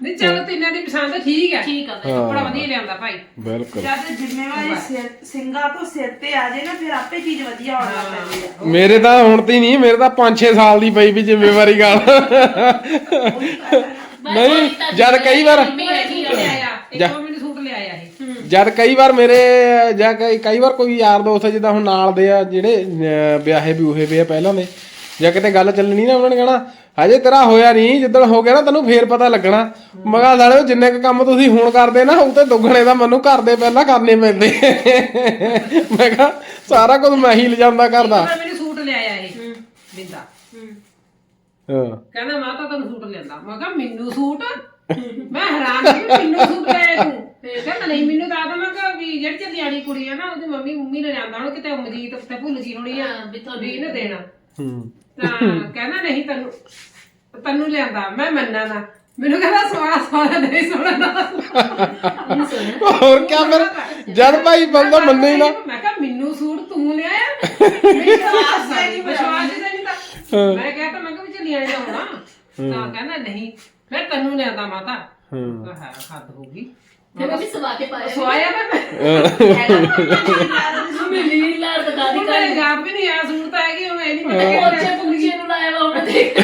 ਨਹੀਂ ਚਲੋ ਤਿੰਨਾਂ ਦੀ ਪਸੰਦ ਠੀਕ ਹੈ। ਠੀਕ ਆ ਬਈ। ਬੜਾ ਵਧੀਆ ਲਿਆਂਦਾ ਭਾਈ। ਬਿਲਕੁਲ। ਜਦ ਜ਼ਿੰਮੇਵਾਰੀ ਸਿਰ ਸਿੰਘਾਂ ਤੋਂ ਸਿਰ ਤੇ ਆ ਜੇ ਨਾ ਫਿਰ ਆਪੇ ਚੀਜ਼ ਵਧੀਆ ਆਉਣ ਲੱਗ ਪੈਂਦੀ ਆ। ਮੇਰੇ ਤਾਂ ਹੁਣ ਤੇ ਨਹੀਂ ਮੇਰੇ ਤਾਂ 5-6 ਸਾਲ ਦੀ ਪਈ ਵੀ ਜ਼ਿੰਮੇਵਾਰੀ ਗੱਲ। ਨਹੀਂ ਜਦ ਕਈ ਵਾਰ ਮੰਮੀ ਹੈਗੀ ਆ ਲਿਆਇਆ? ਇੱਕ ਵਾਰ ਮੈਨੂੰ ਸੂਟ ਲਿਆਇਆ ਇਹ। ਜਦ ਕਈ ਵਾਰ ਮੇਰੇ ਜਾਂ ਕਈ ਕਈ ਵਾਰ ਕੋਈ ਯਾਰ ਦੋਸਤ ਜਿੱਦਾਂ ਹੁਣ ਨਾਲ ਦੇ ਆ ਜਿਹੜੇ ਅਹ, ਵਿਆਹੇ ਵੀ ਹੋਏ ਵੇ ਆ ਪਹਿਲਾਂ ਦੇ। ਜਾਂ ਕਿਤੇ ਗੱਲ ਚੱਲਣੀ ਨਾ ਉਹਨਾਂ ਨੇ ਕਹਣਾ ਹਜੇ ਤੇਰਾ ਹੋਇਆ ਨਹੀਂ ਜਿੱਦਣ ਹੋ ਗਿਆ ਨਾ ਤੈਨੂੰ ਫੇਰ ਪਤਾ ਲੱਗਣਾ। ਮਗਾ ਸਾਲਿਓ ਜਿੰਨੇ ਕ ਕੰਮ ਤੁਸੀਂ ਹੁਣ ਕਰਦੇ ਨਾ ਉਹ ਤੇ ਦੁੱਗਣੇ ਦਾ ਮੈਨੂੰ ਘਰ ਦੇ ਪਹਿਲਾਂ ਕਰਨੇ ਪੈਂਦੇ। ਮੈਂ ਕਿਹਾ ਸਾਰਾ ਕੁਝ ਮੈਂ ਹੀ ਲਿਜਾਂਦਾ ਕਰਦਾ ਮੈਂ ਮੈਨੂੰ ਸੂਟ ਲਿਆਇਆ ਇਹ ਬਿੰਦਾ। ਹਾਂ। ਕਹਿੰਦਾ ਮੈਂ ਤਾਂ ਤੈਨੂੰ ਸੂਟ ਲਿਆਂਦਾ। ਮੈਂ ਕਿਹਾ ਮੈਨੂੰ ਸੂਟ? ਮੈਂ ਹੈਰਾਨ ਸੀ ਮੈਨੂੰ ਸੂਟ ਲਿਆਇਆ ਤੂੰ। ਤੇ ਕਹਿੰਦਾ ਨਹੀਂ ਮੈਨੂੰ ਤਾਂ ਮੈਂ ਕਿਹਾ ਵੀ ਜਿਹੜੀ ਚੱਲਿਆਣੀ ਕੁੜੀ ਆ ਨਾ ਉਹਦੀ ਮੰਮੀ ਮੰਮੀ ਨੇ ਜਾਂਦਾ ਉਹਨੂੰ ਕਿਤੇ ਮਜੀਦ ਉੱਤੇ ਭੁੱਲ ਗਈ ਹੋਣੀ ਆ ਹਾਂ, ਵੀ ਤੁਹਾਨੂੰ ਵੀ ਇਹਨੇ ਦੇਣਾ। ਹੂੰ। ਤਾਂ ਕਹਿੰਦਾ ਨਹੀਂ ਤੈਨੂੰ ਤੈਨੂੰ ਲਿਆਂਦਾ ਮੈਂ ਮੰਨਣਾ ਨਾ ਮੈਨੂੰ ਕਹਿੰਦਾ ਸੋਹਣਾ ਸੋਹਣਾ ਨਹੀਂ ਸੋਹਣਾ। ਹੋਰ ਕਿਆ ਫਿਰ? ਜਦ ਭਾਈ ਬੰਦਾ ਮੰਨੇ ਹੀ ਨਾ। ਮੈਂ ਕਿਹਾ ਮੈਨੂੰ ਸੂਟ ਤੂੰ ਲਿਆਇਆ ਵਿਸ਼ਵਾਸ ਨਹੀਂ ਵਿਸ਼ਵਾਸ ਹੀ ਨਹੀਂ ਤਾਂ। ਮੈਂ ਕਿਹਾ ਤਾਂ ਮੈਂ ਕਿਹਾ ਵੀ ਚੱਲੀਆਂ ਨਹੀਂ ਹੋਣਾ। ਤਾਂ ਕਹਿੰਦਾ ਨਹੀਂ ਮੈਂ ਤੈਨੂੰ ਲਿਆਂਦਾ ਮਾਤਾ। ਹੂੰ। ਹੈ ਹੱਦ ਹੋ ਗਈ। ਤੇ ਮੈਂ ਵੀ ਸਵਾ ਕੇ ਪਾਇਆ ਸਵਾਇਆ ਮੈਂ ਮੰਮੀ ਲੀਲ ਲਾਰ ਬਤਾ ਦੀ ਤੂੰ ਮੇਰੇ ਗਾਪ ਵੀ ਨਹੀਂ ਆ ਸੂਟ ਤਾਂ ਹੈਗੀ ਹੁਣ ਇਹ ਨਹੀਂ ਪਤਾ ਕਿ ਪੋਚੇ ਪੁੰਜੇ ਨੂੰ ਲਾਇਆ ਵਾ ਹੁਣ ਦੇਖ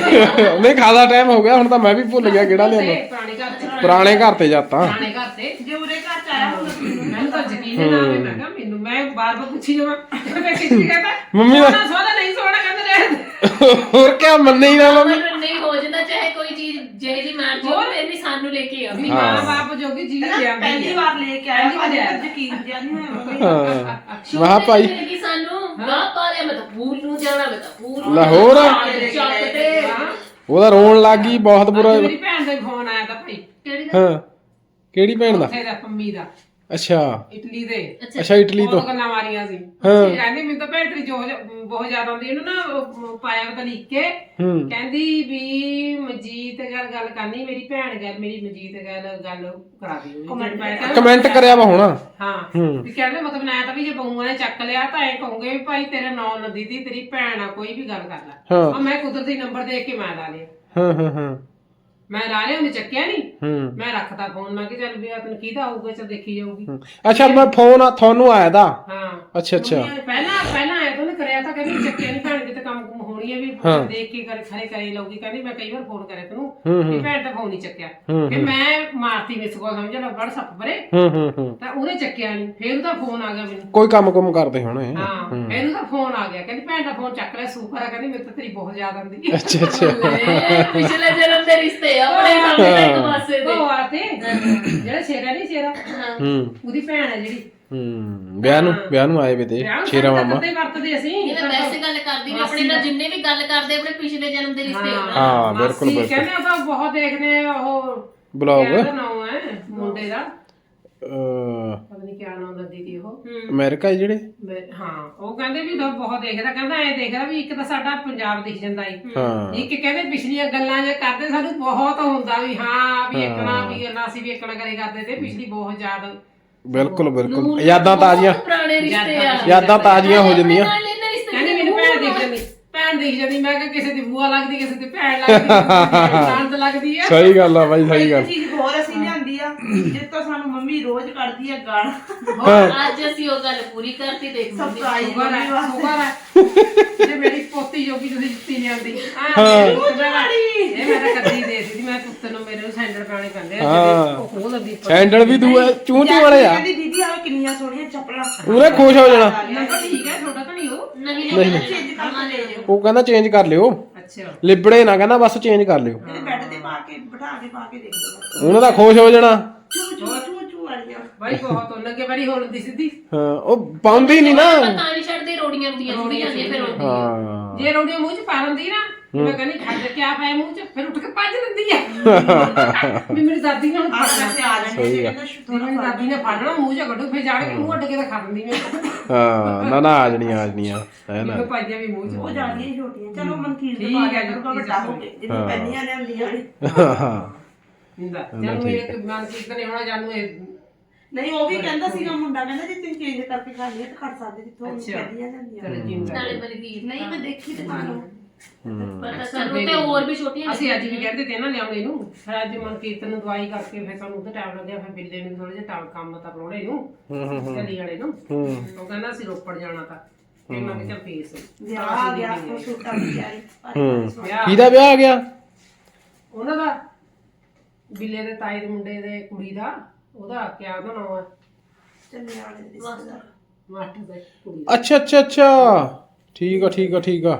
ਨਹੀਂ ਖਾਦਾ ਟਾਈਮ ਹੋ ਗਿਆ ਹੁਣ ਤਾਂ ਮੈਂ ਵੀ ਭੁੱਲ ਗਿਆ ਕਿਹੜਾ ਲਿਆਂਦਾ ਤੇ ਪੁਰਾਣੇ ਘਰ ਤੇ ਪੁਰਾਣੇ ਘਰ ਤੇ ਜਾਤਾ। ਪੁਰਾਣੇ ਘਰ ਤੇ। ਜੇ ਉਰੇ ਘਰ ਚ ਆਇਆ ਹੁਣ ਮੈਨੂੰ ਤਾਂ ਯਕੀਨ ਨਾ ਆਵੇ ਮੈਂ ਕਿਹਾ ਮੈਨੂੰ ਮੈਂ ਬਾਰ ਬਾਰ ਪੁੱਛੀ ਜਾਵਾਂ। ਮੈਂ ਕਿੱਥੇ ਕਹਿੰਦਾ ਮੰਮੀ ਦਾ- ਸੋਹਣਾ ਨਹੀਂ ਸੋਹਣਾ ਕਹਿੰਦਾ ਰਹਿਣ ਦੇ। ਹੋਰ ਕਿਆ ਮੰਨੇ ਹੀ ਨਾ ਮੰਮੀ। ਮੈਨੂੰ ਨਹੀਂ ਹੋ ਜਾਂਦਾ ਚਾਹੇ ਕੋਈ ਚੀਜ਼ ਜਿਹੇ ਜੀ ਮਰਜ਼ੀ ਹੋਰ? ਹੋਵੇ ਵੀ ਸਾਨੂੰ ਲੈ ਕੇ ਆਵੇ ਵੀ ਮਾਂ ਬਾਪ ਜੋਗੀ ਜੀ ਲਿਆਂਦੀ ਪਹਿਲੀ ਹੈ। ਵਾਰ ਲੈ ਕੇ ਆਇਆ। ਤੱਕ ਯਕੀਨ ਜਿਆ ਨਹੀਂ ਹੋਇਆ ਮੰਮੀ ਹਾਂ। ਮਹਾ ਭਾਈ ਕਿ ਸਾਨੂੰ ਵਾਹ ਪਾਲਿਆ ਮੈਂ ਤਾਂ ਪੂਲ ਨੂੰ ਜਾਣਾ ਮੈਂ ਤਾਂ ਪੂਲ ਨੂੰ ਲਾਹੌਰ? ਜਾਣਾ, ਚੱਕ ਤੇ। ਹਾਂ। ਉਹਦਾ ਰੋਣ ਲੱਗ ਗਈ ਬਹੁਤ ਬੁਰਾ ਮੇਰੀ ਭੈਣ ਦਾ ਫੋਨ ਆਇਆ ਤਾਂ ਭਾਈ। ਕਿਹੜੀ ਦਾ ਹਾਂ। ਕਿਹੜੀ ਭੈਣ ਦਾ? ਉੱਥੇ ਦਾ ਪੰਮੀ ਦਾ। ਅੱਛਾ। ਇਟਲੀ ਦੇ। ਅੱਛਾ। ਇਟਲੀ ਤੋਂ। ਬਹੁਤ ਗੱਲਾਂ ਮਾਰੀਆਂ ਸੀ। ਹਾਂ। ਕਹਿੰਦੀ ਮੈਨੂੰ ਤਾਂ ਭੈਣ ਤੇਰੀ ਜੋ ਬਹੁਤ ਜ਼ਿਆਦਾ ਆਉਂਦੀ। ਇਹਨੂੰ ਨਾ ਉਹ ਪਾਇਆ ਪਤਾ ਲਿਖ ਕੇ ਹੂੰ। ਕਹਿੰਦੀ ਵੀ ਮਜੀਤ ਗੱਲ ਗੱਲ ਕਰਨੀ। ਮੇਰੀ ਭੈਣ ਗੱਲ ਮੇਰੀ ਮਜੀਤ ਗੱਲ ਗੱਲ ਕਰਾ ਦਿਓ। ਕਮੈਂਟ ਪਾਇਆ ਕਮੈਂਟ ਕਰਿਆ ਵਾ ਹੋਣਾ। ਹਾਂ। ਹੂੰ। ਵੀ ਕਹਿੰਦੇ ਮਤਲਬ ਨਾ ਤਾਂ ਵੀ ਜੇ ਬਹੂਆਂ ਨੇ ਚੱਕ ਲਿਆ ਤਾਂ ਐ ਕਹੋਗੇ ਵੀ ਭਾਈ ਤੇਰਾ ਨਾਂ ਨਾ ਦੀਦੀ ਤੇਰੀ ਭੈਣ ਆ ਕੋਈ ਵੀ ਗੱਲ ਕਰ ਲੈ। ਹਾਂ। ਮੈਂ ਕੁਦਰਤੀ ਨੰਬਰ ਦੇਖ ਕੇ ਮੈਂ ਲਾ ਲਿਆ। ਹਾਂ ਹਾਂ ਹਾਂ। ਮੈਂ ਲਾ ਲਿਆ ਉਹਨੇ ਚੱਕਿਆ ਨਹੀਂ ਹੂੰ। ਮੈਂ ਰੱਖਤਾ ਫੋਨ ਮੈਂ ਕਿ ਚੱਲ ਵੀ ਆ ਤੈਨੂੰ ਕਿਹਦਾ ਆਊਗਾ ਚੱਲ ਦੇਖੀ ਜਾਊਗੀ। ਅੱਛਾ ਮੈਂ ਫੋਨ ਆ ਤੁਹਾਨੂੰ ਆਇਆ ਦਾ? ਹਾਂ। ਅੱਛਾ ਅੱਛਾ। ਪਹਿਲਾਂ ਪਹਿਲਾਂ ਆਇਆ ਤਾਂ ਉਹਨੇ ਕਰਿਆ ਤਾਂ ਕਹਿੰਦੀ ਚੱਕਿਆ ਨਹੀਂ ਭੈਣ ਕੰਮ ਕੁਮ ਹੋਣੀ ਹੈ। ਵੀ। ਦੇਖ ਕੇ ਕਰ ਖਰੇ ਕਰੇ ਲਊਗੀ ਕਹਿੰਦੀ ਮੈਂ ਕਈ ਵਾਰ ਫੋਨ ਕਰਿਆ ਤੈਨੂੰ ਵੀ ਭੈਣ ਤਾਂ ਫੋਨ ਨਹੀਂ ਚੱਕਿਆ। ਕਿ ਮੈਂ ਮਾਰਤੀ ਮਿਸ ਕੋਲ ਸਮਝ ਲੈ WhatsApp ਪਰੇ। ਹੂੰ ਹੂੰ ਹੂੰ। ਤਾਂ ਉਹਨੇ ਚੱਕਿਆ ਨਹੀਂ ਫੇਰ ਉਹਦਾ ਫੋਨ ਆ ਗਿਆ ਮੈਨੂੰ। ਕੋਈ ਕੰਮ ਕੁਮ ਕਰਦੇ ਹੋਣੇ। ਹਾਂ ਇਹਨੂੰ ਤਾਂ ਫੋਨ ਆ ਗਿਆ। ਕਹਿੰਦੀ ਭੈਣ ਦਾ ਫੋਨ ਚੱਕ ਲਿਆ ਸੂਪਰ ਆ। ਕਹਿੰਦੀ ਮੈਨੂੰ ਤਾਂ ਤੇਰੀ ਬਹੁਤ ਯਾਦ ਆਉਂਦੀ ਹੈ ਅੱਛਾ ਅੱਛਾ। ਪਿਛਲੇ ਜਨਮ ਦੇ ਰਿਸ਼ਤੇ ਆ ਆਪਣੇ ਸਾਹਮਣੇ ਇੱਕ ਪਾਸੇ ਦੇ। ਉਹ ਆਤੇ ਜਿਹੜਾ ਸ਼ੇਰਾ ਨਹੀਂ ਸ਼ੇਰਾ ਹੂੰ। ਉਹਦੀ ਭੈਣ ਹੈ ਜਿਹੜੀ। ਹੂੰ ਵਿਆਹ ਨੂੰ ਵਿਆਹ ਨੂੰ ਆਏ ਵੇ ਤੇ ਸ਼ੇਰਾ ਮਾਮਾ। ਕਰਦੇ ਵਰਤਦੇ ਅਸੀਂ ਇਹ ਵੈਸੇ ਗੱਲ ਕਰਦੀ ਵੀ ਆਪਣੇ ਨਾਲ ਜਿੰਨੇ ਵੀ ਗੱਲ ਕਰਦੇ ਆਪਣੇ ਪਿਛਲੇ ਜਨਮ ਦੇ ਰਿਸ਼ਤੇ। ਉਹਨਾਂ। ਹਾਂ ਬਿਲਕੁਲ ਬਿਲਕੁਲ। ਕਹਿੰਦੇ ਤਾਂ ਬਹੁਤ ਦੇਖਦੇ ਆ ਉਹ ਬਲੌਗ। ਕਿਹਦਾ ਨਾਮ ਹੈ ਮੁੰਡੇ ਦਾ? ਅਹ, ਪਤਾ ਨਹੀਂ ਕਿਆ ਨਾਮ ਦਾ ਦੀਦੀ ਉਹ। ਅਮਰੀਕਾ 'ਚ ਜਿਹੜੇ? ਮੈਂ- ਹਾਂ ਉਹ ਕਹਿੰਦੇ ਵੀ ਤਾਂ ਬਹੁਤ ਦੇਖਦਾ ਕਹਿੰਦਾ ਐ ਦੇਖਦਾ ਵੀ ਇੱਕ ਤਾਂ ਸਾਡਾ ਪੰਜਾਬ ਦਿਖ ਜਾਂਦਾ ਈ। ਹਾਂ। ਇੱਕ ਕਹਿੰਦੇ ਪਿਛਲੀਆਂ ਗੱਲਾਂ ਜੇ ਕਰਦੇ ਸਾਨੂੰ ਬਹੁਤ ਹੁੰਦਾ ਵੀ ਹਾਂ ਵੀ ਇਕਣਾ ਵੀ ਅਸੀਂ ਵੀ ਇਕਣਾ ਕਰੇ ਕਰਦੇ ਤੇ ਪਿਛਲੀ ਬਹੁਤ ਜ਼ਿਆਦਾ ਬਿਲਕੁਲ ਬਿਲਕੁਲ। ਯਾਦਾਂ ਤਾਜ਼ੀਆਂ। ਬਹੁਤ ਪੁਰਾਣੇ ਰਿਸ਼ਤੇ ਆ। ਯਾਦਾਂ ਤਾਜ਼ੀਆਂ ਹੋ ਜਾਂਦੀਆਂ ਨਾਲ ਇਹਨਾਂ ਰਿਸ਼ਤੇ ਕਹਿੰਦੀ ਮੈਨੂੰ ਭੈਣ ਦਿਖ ਜਾਂਦੀ ਭੈਣ ਦਿਖ ਜਾਂਦੀ ਮੈਂ ਕਿਹਾ ਕਿਸੇ ਦੀ ਬੂਆ ਲੱਗਦੀ ਕਿਸੇ ਦੀ ਭੈਣ ਲੱਗਦੀ ਨੰਦ ਲੱਗਦੀ ਆ। ਸਹੀ ਗੱਲ ਆ ਬਾਈ ਸਹੀ ਗੱਲ। ਇੱਕ ਚੀਜ਼ ਹੋਰ ਅਸੀਂ ਲਿਆਂਦੀ ਆ ਜਿਸ ਤੋਂ ਸਾਨੂੰ ਮੰਮੀ ਰੋਜ਼ ਕੱਢਦੀ ਆ ਗਾਣਾ। ਅੱਜ ਅਸੀਂ ਉਹ ਗੱਲ ਪੂਰੀ ਕਰਤੀ ਦੇਖ ਮੰਮੀ। ਸਰਪ੍ਰਾਈਜ਼ ਸ਼ੁਕਰ ਮੰਮੀ ਹੈ ਵਾਸਤੇ। ਸ਼ੁਕਰ ਹੈ ਜੇ ਮੇਰੀ ਪੋਤੀ ਜੋਗੀ ਤੁਸੀਂ ਜੁੱਤੀ ਲਿਆਂਦੀ ਹਾਂ। ਇਹ ਮੈਂ ਤਾਂ ਕਦੀ ਦੇ ਦਿੱਤੀ। ਮੈਂ ਪੁੱਤ ਨੂੰ ਮੇਰੇ ਨੂੰ ਸੈਂਡਲ ਪਾਣੇ ਪੈਂਦੇ ਆ। ਜਿਹੜੇ ਉਹ ਖੋਲ ਦਿੰਦੀ ਸੈਂਡਲ ਵੀ ਦੂਏ ਚੂੰ ਚੂੰ ਵਾਲੇ ਆ। ਕਹਿੰਦੀ ਦੀਦੀ ਆ ਕਿੰਨੀਆਂ ਸੋਹਣੀਆਂ ਚੱਪਲਾਂ। ਉਹਨੇ ਖੁਸ਼ ਹੋ ਜਾਣਾ। ਮੈਂ ਕਿਹਾ ਠੀਕ ਹੈ ਛੋਟਾ ਤਾਂ ਨਹੀਂ ਉਹ। ਨਹੀਂ ਨਹੀਂ। ਚੇਂਜ ਕਰਕੇ ਲੈ ਜਾਓ ਉਹ ਕਹਿੰਦਾ ਚੇਂਜ ਕਰ ਲਿਓ। ਅੱਛਾ। ਲਿਬੜੇ ਨਾ ਕਹਿੰਦਾ ਬਸ ਚੇਂਜ ਕਰ ਲਿਓ। ਇਹਦੇ ਬੈੱਡ ਤੇ ਪਾ ਕੇ ਬਿਠਾ ਕੇ ਪਾ ਕੇ ਦੇਖ ਲਓ। ਉਹਨੇ ਤਾਂ ਖੁਸ਼ ਹੋ ਜਾਣਾ। ਚੂ ਚੂ ਚੂ ਚੂ ਵਾਲੀਆਂ। ਬਾਈ ਬਹੁਤ ਉਹ ਲੱਗੇ ਵਾਰੀ ਹੋਣ ਦੀ ਸਿੱਧੀ। ਹਾਂ ਉਹ ਪਾਉਂਦੀ ਨਹੀਂ ਨਾ। ਪਤਾ ਨਹੀਂ ਛੱਡਦੇ ਰੋੜੀਆਂ ਰੋੜੀਆਂ ਜੁੜੀ ਜਾਂਦੀਆਂ ਫਿਰ ਹਾਂ। ਜੇ ਰੋੜੀ ਮੂੰਹ ਚ ਪਾ ਲੈਂਦੀ ਨਾ ਮੈਂ ਕਹਿੰਦੀ ਖੱਜ ਕਿਆ ਪਾਇਆ ਮੂੰਹ ਚ? ਫਿਰ ਉੱਠ ਕੇ ਭੱਜ ਲੈਂਦੀ ਆ। ਵੀ ਮੇਰੀ ਦਾਦੀ ਨੇ ਹੁਣ ਆ ਫੜਨਾ ਵੈਸੇ ਆ ਜਾਂਦੇ ਸਹੀ ਆ। ਕਹਿੰਦਾ ਤੇ ਮੇਰੀ ਦਾਦੀ ਨੇ ਫੜਨਾ ਮੂੰਹ ਚ ਕੱਢੂ ਫਿਰ ਜਾਣ ਕੇ ਮੂੰਹ ਅੱਡ ਕੇ ਤਾਂ ਖਾ ਲੈਂਦੀ ਮੈਂ ਹਾਂ ਨਾ ਨਾ ਆ ਜਣੀਆਂ ਆ ਜਣੀਆਂ ਹੈ ਨਾ। ਮੈਂ ਪਾਈਆਂ ਵੀ ਮੂੰਹ ਚ ਉਹ ਜਾਂਦੀਆਂ ਹੀ ਛੋਟੀਆਂ। ਚਲੋ ਮਨਕੀਰ ਦੇ ਠੀਕ ਪਾ ਹੈ ਕੇ ਜੀ, ਕਰੂਗਾ ਵੱਡਾ ਹੋ ਕੇ ਜਿੰਨੀ ਪਹਿਲੀਆਂ ਲਿਆਂਦੀਆਂ ਨੇ। ਹਾਂ। ਹੁੰਦਾ ਜਾਨੂੰ ਇਹ ਮਨ ਕੀਰਤਨ ਹੋਣਾ ਜਾਨੂੰ ਇਹ ਨਹੀਂ ਉਹ ਵੀ ਕਹਿੰਦਾ ਸੀਗਾ ਮੁੰਡਾ ਕਹਿੰਦਾ ਜੇ ਤੁਸੀਂ ਚੇਂਜ ਕਰਕੇ ਖਾਣੀ ਹੈ ਤਾਂ ਖੜ ਸਕਦੇ ਜਿੱਥੋਂ ਅੱਛਾ। ਪਹਿਲੀਆਂ ਲਿਆਂਦੀਆਂ ਚਲੋ ਜਿੰਦਾ। ਨਾਲੇ ਬਲਵੀਰ ਨਹੀਂ ਮੈਂ ਦੇਖੀ ਤੇ ਪਤਾ ਸਾਨੂੰ ਤੇ ਹੋਰ ਵੀ ਛੋਟੀਆਂ ਅਸੀਂ ਅੱਜ ਵੀ ਕਹਿੰਦੇ ਤੇ ਨਾ ਲਿਆਉਣੇ ਨੂੰ ਫਿਰ ਅੱਜ ਮਨ ਕੀਰਤਨ ਨੂੰ ਦਵਾਈ ਕਰਕੇ ਫਿਰ ਸਾਨੂੰ ਉਹਦਾ ਟਾਈਮ ਲੱਗਿਆ ਫਿਰ ਬਿੱਲੇ ਨੂੰ ਥੋੜਾ ਜਿਹਾ ਟਾਈਮ ਕੰਮ ਤਾਂ ਪਰੋੜੇ ਨੂੰ ਚੱਲੀ ਵਾਲੇ ਨੂੰ। ਉਹ ਕਹਿੰਦਾ ਅਸੀਂ ਰੋਪੜ ਜਾਣਾ ਤਾਂ। ਫਿਰ ਮੈਂ ਕਿਹਾ ਚੱਲ ਫੇਸ ਵਿਆਹ ਆ ਗਿਆ ਉਹ ਸੂਟਾਂ ਦੀ ਤਿਆਰੀ ਹੂੰ ਵਿਆਹ। ਕਿਹਦਾ ਵਿਆਹ ਆ ਗਿਆ? ਉਹਨਾਂ ਦਾ। ਬਿੱਲੇ ਦੇ ਤਾਏ ਦੇ ਮੁੰਡੇ ਦੇ ਕੁੜੀ ਦਾ ਉਹਦਾ ਕਿਆ ਉਹਦਾ ਨਾਮ ਹੈ ਚੱਲੇ ਵਾਲੇ ਦੇ ਰਿਸ਼ਤੇਦਾਰ। ਮਾਸਟਰ ਦਾ ਕੁੜੀ ਅੱਛਾ ਅੱਛਾ ਅੱਛਾ। ਠੀਕ ਆ ਠੀਕ ਆ ਠੀਕ ਆ।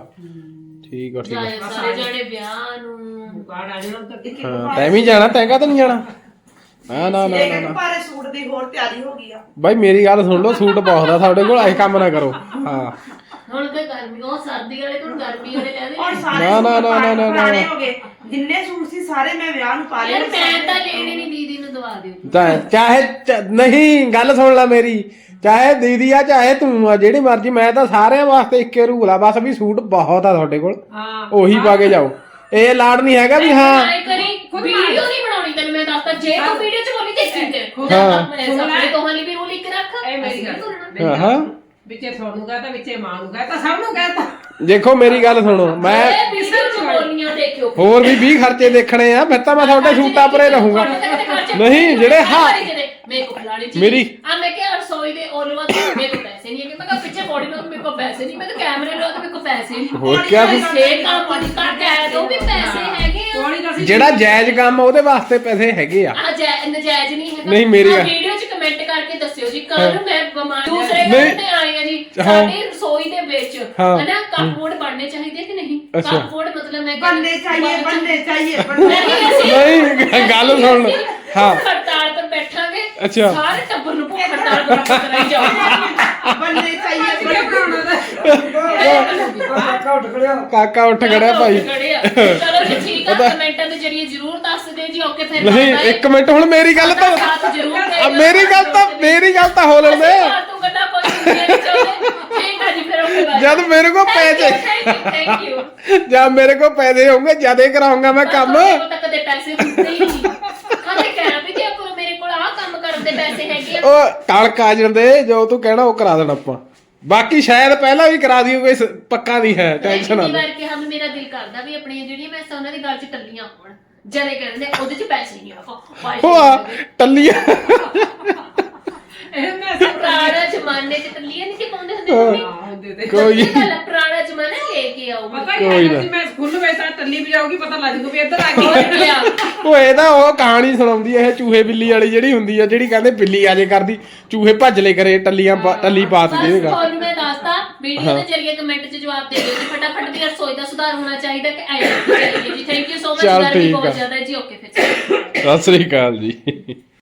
ਠੀਕ ਆ ਠੀਕ ਆ। ਜਾਏ ਸਾਰੇ ਜਣੇ ਵਿਆਹ ਨੂੰ। ਕਾਰਡ ਆ ਜਾਣਾ ਤਾਂ। ਇੱਕ ਹਾਂ ਤੈਂ ਵੀ ਜਾਣਾ ਤੈਂ ਕਾ ਨਹੀਂ ਜਾਣਾ? ਨਾ ਨਾ ਨਾ ਇੱਕ ਭਾਰੇ ਸੂਟ ਦੀ ਹੋਰ ਤਿਆਰੀ ਹੋ ਗਈ ਆ। ਬਾਈ ਮੇਰੀ ਗੱਲ ਸੁਣ ਲਓ ਸੂਟ ਬਹੁਤ ਆ ਤੁਹਾਡੇ ਕੋਲ ਇਹ ਕੰਮ ਨਾ ਕਰੋ। ਹਾਂ। ਹੁਣ ਤੇ ਗਰਮੀ ਉਹ ਸਰਦੀ ਵਾਲੇ ਤੋਂ ਗਰਮੀ ਵਾਲੇ ਲੈ ਦੇ ਔਰ ਸਾਰੇ ਨਾ, ਨਾ, ਸੂਟ ਨਾ, ਨਾ, ਨਾ, ਨਾ। ਪੁਰਾਣੇ ਹੋ ਗਏ। ਜਿੰਨੇ ਸੂਟ ਸੀ ਸਾਰੇ ਮੈਂ ਵਿਆਹ ਨੂੰ ਪਾ ਲਏ। ਯਾਰ ਮੈਂ ਤਾਂ ਲੈਣੇ ਨਹੀਂ ਦੀਦੀ ਨੂੰ ਦਵਾ ਦਿਓ। ਤਾਂ ਚਾਹੇ ਚ- ਨਹੀਂ ਗੱਲ ਸੁਣ ਲੈ ਮੇਰੀ। ਚਾਹੇ ਦੀਦੀ ਆ ਚਾਹੇ ਤੂੰ ਆ ਜਿਹੜੀ ਮਰਜ਼ੀ ਮੈਂ ਤਾਂ ਸਾਰਿਆਂ ਵਾਸਤੇ ਇੱਕੇ ਰੂਲ ਆ ਬਸ ਵੀ ਸੂਟ ਬਹੁਤ ਆ ਤੁਹਾਡੇ ਕੋਲ। ਹਾਂ ਉਹੀ ਪਾ ਕੇ ਜਾਓ। ਇਹ ਲਾੜ ਨਹੀਂ ਹੈਗਾ ਵੀ ਹਾਂ। ਆਏ ਕਰੀ ਵੀਡੀਓ ਨਹੀਂ ਬਣਾਉਣੀ ਤੈਨੂੰ ਮੈਂ ਦੱਸਦਾ ਜੇ ਤੂੰ ਵੀਡੀਓ ਚ ਬੋਲੀ ਦੇਖੀ ਤੇ। ਹਾਂ। ਆਪਣੇ ਤੋਂ ਲਈ ਵੀ ਰੂਲ ਇੱਕ ਰੱਖ। ਇਹ ਮੇਰੀ ਗੱਲ। ਹਾਂ, ਹਾਂ। ਵਿੱਚੇ ਤੁਹਾਨੂੰ ਕਹਤਾ ਵਿੱਚੇ ਮਾਂ ਨੂੰ ਕਹਤਾ ਸਭ ਨੂੰ ਕਹਤਾ। ਦੇਖੋ ਮੇਰੀ ਗੱਲ ਸੁਣੋ ਮੈਂ ਬੋਲੀਆਂ ਦੇਖਿਓ। ਹੋਰ ਵੀ 20 ਖਰਚੇ ਦੇਖਣੇ ਆ ਫਿਰ ਤਾਂ ਮੈਂ ਤੁਹਾਡੇ ਸੂਟਾਂ ਪਰੇ ਰਹੂੰਗਾ। ਨਹੀਂ ਜਿਹੜੇ ਹਾਂ ਮੇਰੇ ਕੋਲ ਫਲਾਣੀ ਚੀਜ਼ ਮੇਰੀ- ਆ ਮੈਂ ਕਿਹਾ ਰਸੋਈ ਦੇ ਉਹਨੂੰ ਬਾਅਦ ਮੇਰੇ ਕੋਲ ਪੈਸੇ ਨਹੀਂ ਹੈਗੇ ਮੈਂ ਕਿਹਾ ਪਿੱਛੇ ਬੋਡੀ ਨੂੰ ਮੇਰੇ ਕੋਲ ਪੈਸੇ ਨਹੀਂ ਮੈਂ ਤਾਂ ਕੈਮਰੇ ਲਵਾ ਤੇ ਮੇਰੇ ਕੋਲ ਪੈਸੇ ਨਹੀਂ ਹੋਰ ਕਿਆ ਫਿਰ? ਸੇ ਕੰਮ ਬੜੀ ਕਰ ਕਹਿ ਦੋ ਵੀ ਪੈਸੇ ਹੈਗੇ ਆ ਕੋਣੀ ਤਾਂ ਅਸੀਂ ਜਿਹੜਾ ਜਾਇਜ਼ ਕੰਮ ਆ, ਉਹਦੇ ਵਾਸਤੇ ਪੈਸੇ ਹੈਗੇ ਆ ਆ ਜੈ- ਨਜਾਇਜ਼ ਨਹੀਂ ਹੈਗਾ ਨਹੀਂ, ਮੇਰੀ ਗੱਲ- ਵੀਡੀਓ 'ਚ ਕਮੈਂਟ ਕਰਕੇ ਦੱਸਿਓ ਜੀ ਕੱਲ ਨੂੰ ਮੈਂ ਬਿਮਾਰ ਦੂਸਰੇ ਨਹੀਂ। ਘਰ ਤੇ ਆਏ ਆ ਜੀ ਹਾਂ। ਸਾਡੀ ਰਸੋਈ ਦੇ ਵਿੱਚ ਹਾਂ। ਹਨਾ ਕੱਪਬੋਰਡ ਬਣਨੇ ਚਾਹੀਦੇ ਕਿ ਨਹੀਂ ਅੱਛਾ। ਮਤਲਬ ਮੈਂ ਕਹਿੰਦੀ- ਬੰਦੇ ਚਾਹੀਏ ਬੰਦੇ ਚਾਹੀਏ ਬੰਦੇ ਨਹੀਂ ਅਸੀਂ ਨਹੀਂ ਗੱਲ ਸੁਣ ਲਓ। ਹਾਂ ਹੜਤਾਲ ਪਰ ਬੈਠਾਂਗੇ ਅੱਛਾ। ਸਾਰੇ ਟੱਬਰ ਨੂੰ ਭੁੱਖ ਹੜਤਾਲ ਕਰਾਈ ਜਾਵਾਂਗੇ ਬੰਦੇ ਚਾਹੀਏ ਕੀ ਬਣਾਉਣਾ ਦਾ ਕਾਕਾ ਉੱਠ ਖੜਿਆ ਭਾਈ ਖੜੇ ਆ। ਚਲੋ ਜੀ ਠੀਕ ਆ ਕਮੈਂਟਾਂ ਦੇ ਜਰੀਏ ਜਰੂਰ ਦੱਸ ਦਿਓ ਜੀ ਓਕੇ ਫਿਰ ਨਹੀਂ। ਇੱਕ ਮਿੰਟ ਹੁਣ ਮੇਰੀ ਗੱਲ ਤਾਂ ਸਾਥ ਜ਼ਰੂਰ ਆ। ਮੇਰੀ ਗੱਲ ਤਾਂ ਮੇਰੀ ਗੱਲ ਤਾਂ ਹੋ ਲੈਣ ਦੇ ਫਾਲਤੂ ਗੱਲਾਂ ਕੋਈ ਨਹੀਂ ਚਾਹੁੰਦੇ ਠੀਕ ਆ ਜੀ ਫਿਰ ਓਕੇ ਬਾਏ ਜਦ ਮੇਰੇ ਕੋਲ ਪੈਸੇ ਥੈਂਕ ਯੂ ਜਦ ਮੇਰੇ ਕੋਲ ਪੈਸੇ ਹੋਣਗੇ ਜਦ ਹੀ ਕਰਾਉਂਗਾ ਮੈਂ ਕੰਮ ਮੇਰੇ ਕੋਲ ਤਾਂ ਕਦੇ ਪੈਸੇ ਹੁੰਦੇ ਹੀ ਨਹੀਂ ਕਦੇ ਕਹਿਣਾ ਵੀ ਜੇ ਕਰੋ ਮੇਰੇ ਕੋਲ ਆਹ ਕੰਮ ਕਰਨ ਦੇ ਪੈਸੇ ਹੈਗੇ ਆ। ਉਹ ਕਣਕ ਆ ਜਾਂਦੇ ਜੋ ਤੂੰ ਕਹਿਣਾ ਉਹ ਕਰਾ ਦੇਣਾ ਆਪਾਂ। ਬਾਕੀ ਸ਼ਾਇਦ ਪਹਿਲਾਂ ਵੀ ਕਰਾ ਦਿਓ ਕੋਈ ਸ- ਪੱਕਾ ਨਹੀਂ ਹੈ ਟੈਨਸ਼ਨ ਨਾ ਮੇਰਾ ਦਿਲ ਕਰਦਾ ਵੀ ਆਪਣੀਆਂ ਜਿਹੜੀਆਂ ਮੈਂ ਉਹਨਾਂ ਦੀ ਗੱਲ 'ਚ ਟੱਲੀਆਂ ਹੋਣ ਜਦੇ ਕਹਿੰਦੇ ਉਹਦੇ 'ਚ ਪੈਸੇ ਨਹੀਂ ਆ ਹੋਆ ਟੱਲੀਆਂ। ਇਹ ਮੈਂ ਪੁਰਾਣਾ ਜ਼ਮਾਨੇ 'ਚ ਟੱਲੀਆਂ ਨਹੀਂ ਸੀ ਪਾਉਂਦੇ ਹੁੰਦੇ ਮੰਮੀ। ਹੁੰਦੇ ਤੇ। ਕੋਈ ਇਹ ਗੱਲ ਆ, ਪੁਰਾਣਾ ਜ਼ਮਾਨਾ ਲੈ ਕੇ ਆਓ ਪਤਾ ਕੋਈ ਹੀ ਨਾ। ਹੈ ਕਿ ਮੈਂ ਸਕੂਲ ਵਿੱਚ ਤਾਂ ਟੱਲੀ ਵਜਾਉਗੀ ਪਤਾ ਲੱਗ ਜੂਗਾ ਵੀ ਇੱਧਰ ਆ ਗਈ ਹੋਰ ਕੀ ਆ ਉਹ ਇਹਦਾ ਉਹ ਕਹਾਣੀ ਸੁਣਾਉਂਦੀ ਇਹ ਚੂਹੇ ਬਿੱਲੀ ਵਾਲੀ ਜਿਹੜੀ ਹੁੰਦੀ ਆ ਜਿਹੜੀ ਕਹਿੰਦੇ ਬਿੱਲੀ ਆਜੇ ਕਰਦੀ ਚੂਹੇ ਭੱਜ ਲੈ ਕਰੇ ਟੱਲੀਆਂ ਪਾ- ਟੱਲੀ ਪਾਤ ਬਸ ਦੇਗਾ ਤੁਹਾਨੂੰ ਮੈਂ ਦੱਸਦਾ ਵੀਡੀਓ ਦੇ ਜਰੀਏ ਕਮੈਂਟ 'ਚ ਜਵਾਬ ਦੇ ਦਿਓ ਜੀ ਫਟਾਫਟ ਦੀ ਰਸੋਈ ਦਾ ਸੁਧਾਰ ਹੋਣਾ ਚਾਹੀਦਾ ਕਿ ਐ ਚਾਹੀਏ ਜੀ। ਥੈਂਕ ਯੂ ਸੋ ਮਚ ਚੱਲ ਗਰਮੀ ਠੀਕ ਬਹੁਤ ਆ। ਜ਼ਿਆਦਾ ਹੈ ਜੀ ਓਕੇ ਫਿਰ। ਸਤਿ ਸ੍ਰੀ ਅਕਾਲ ਜੀ।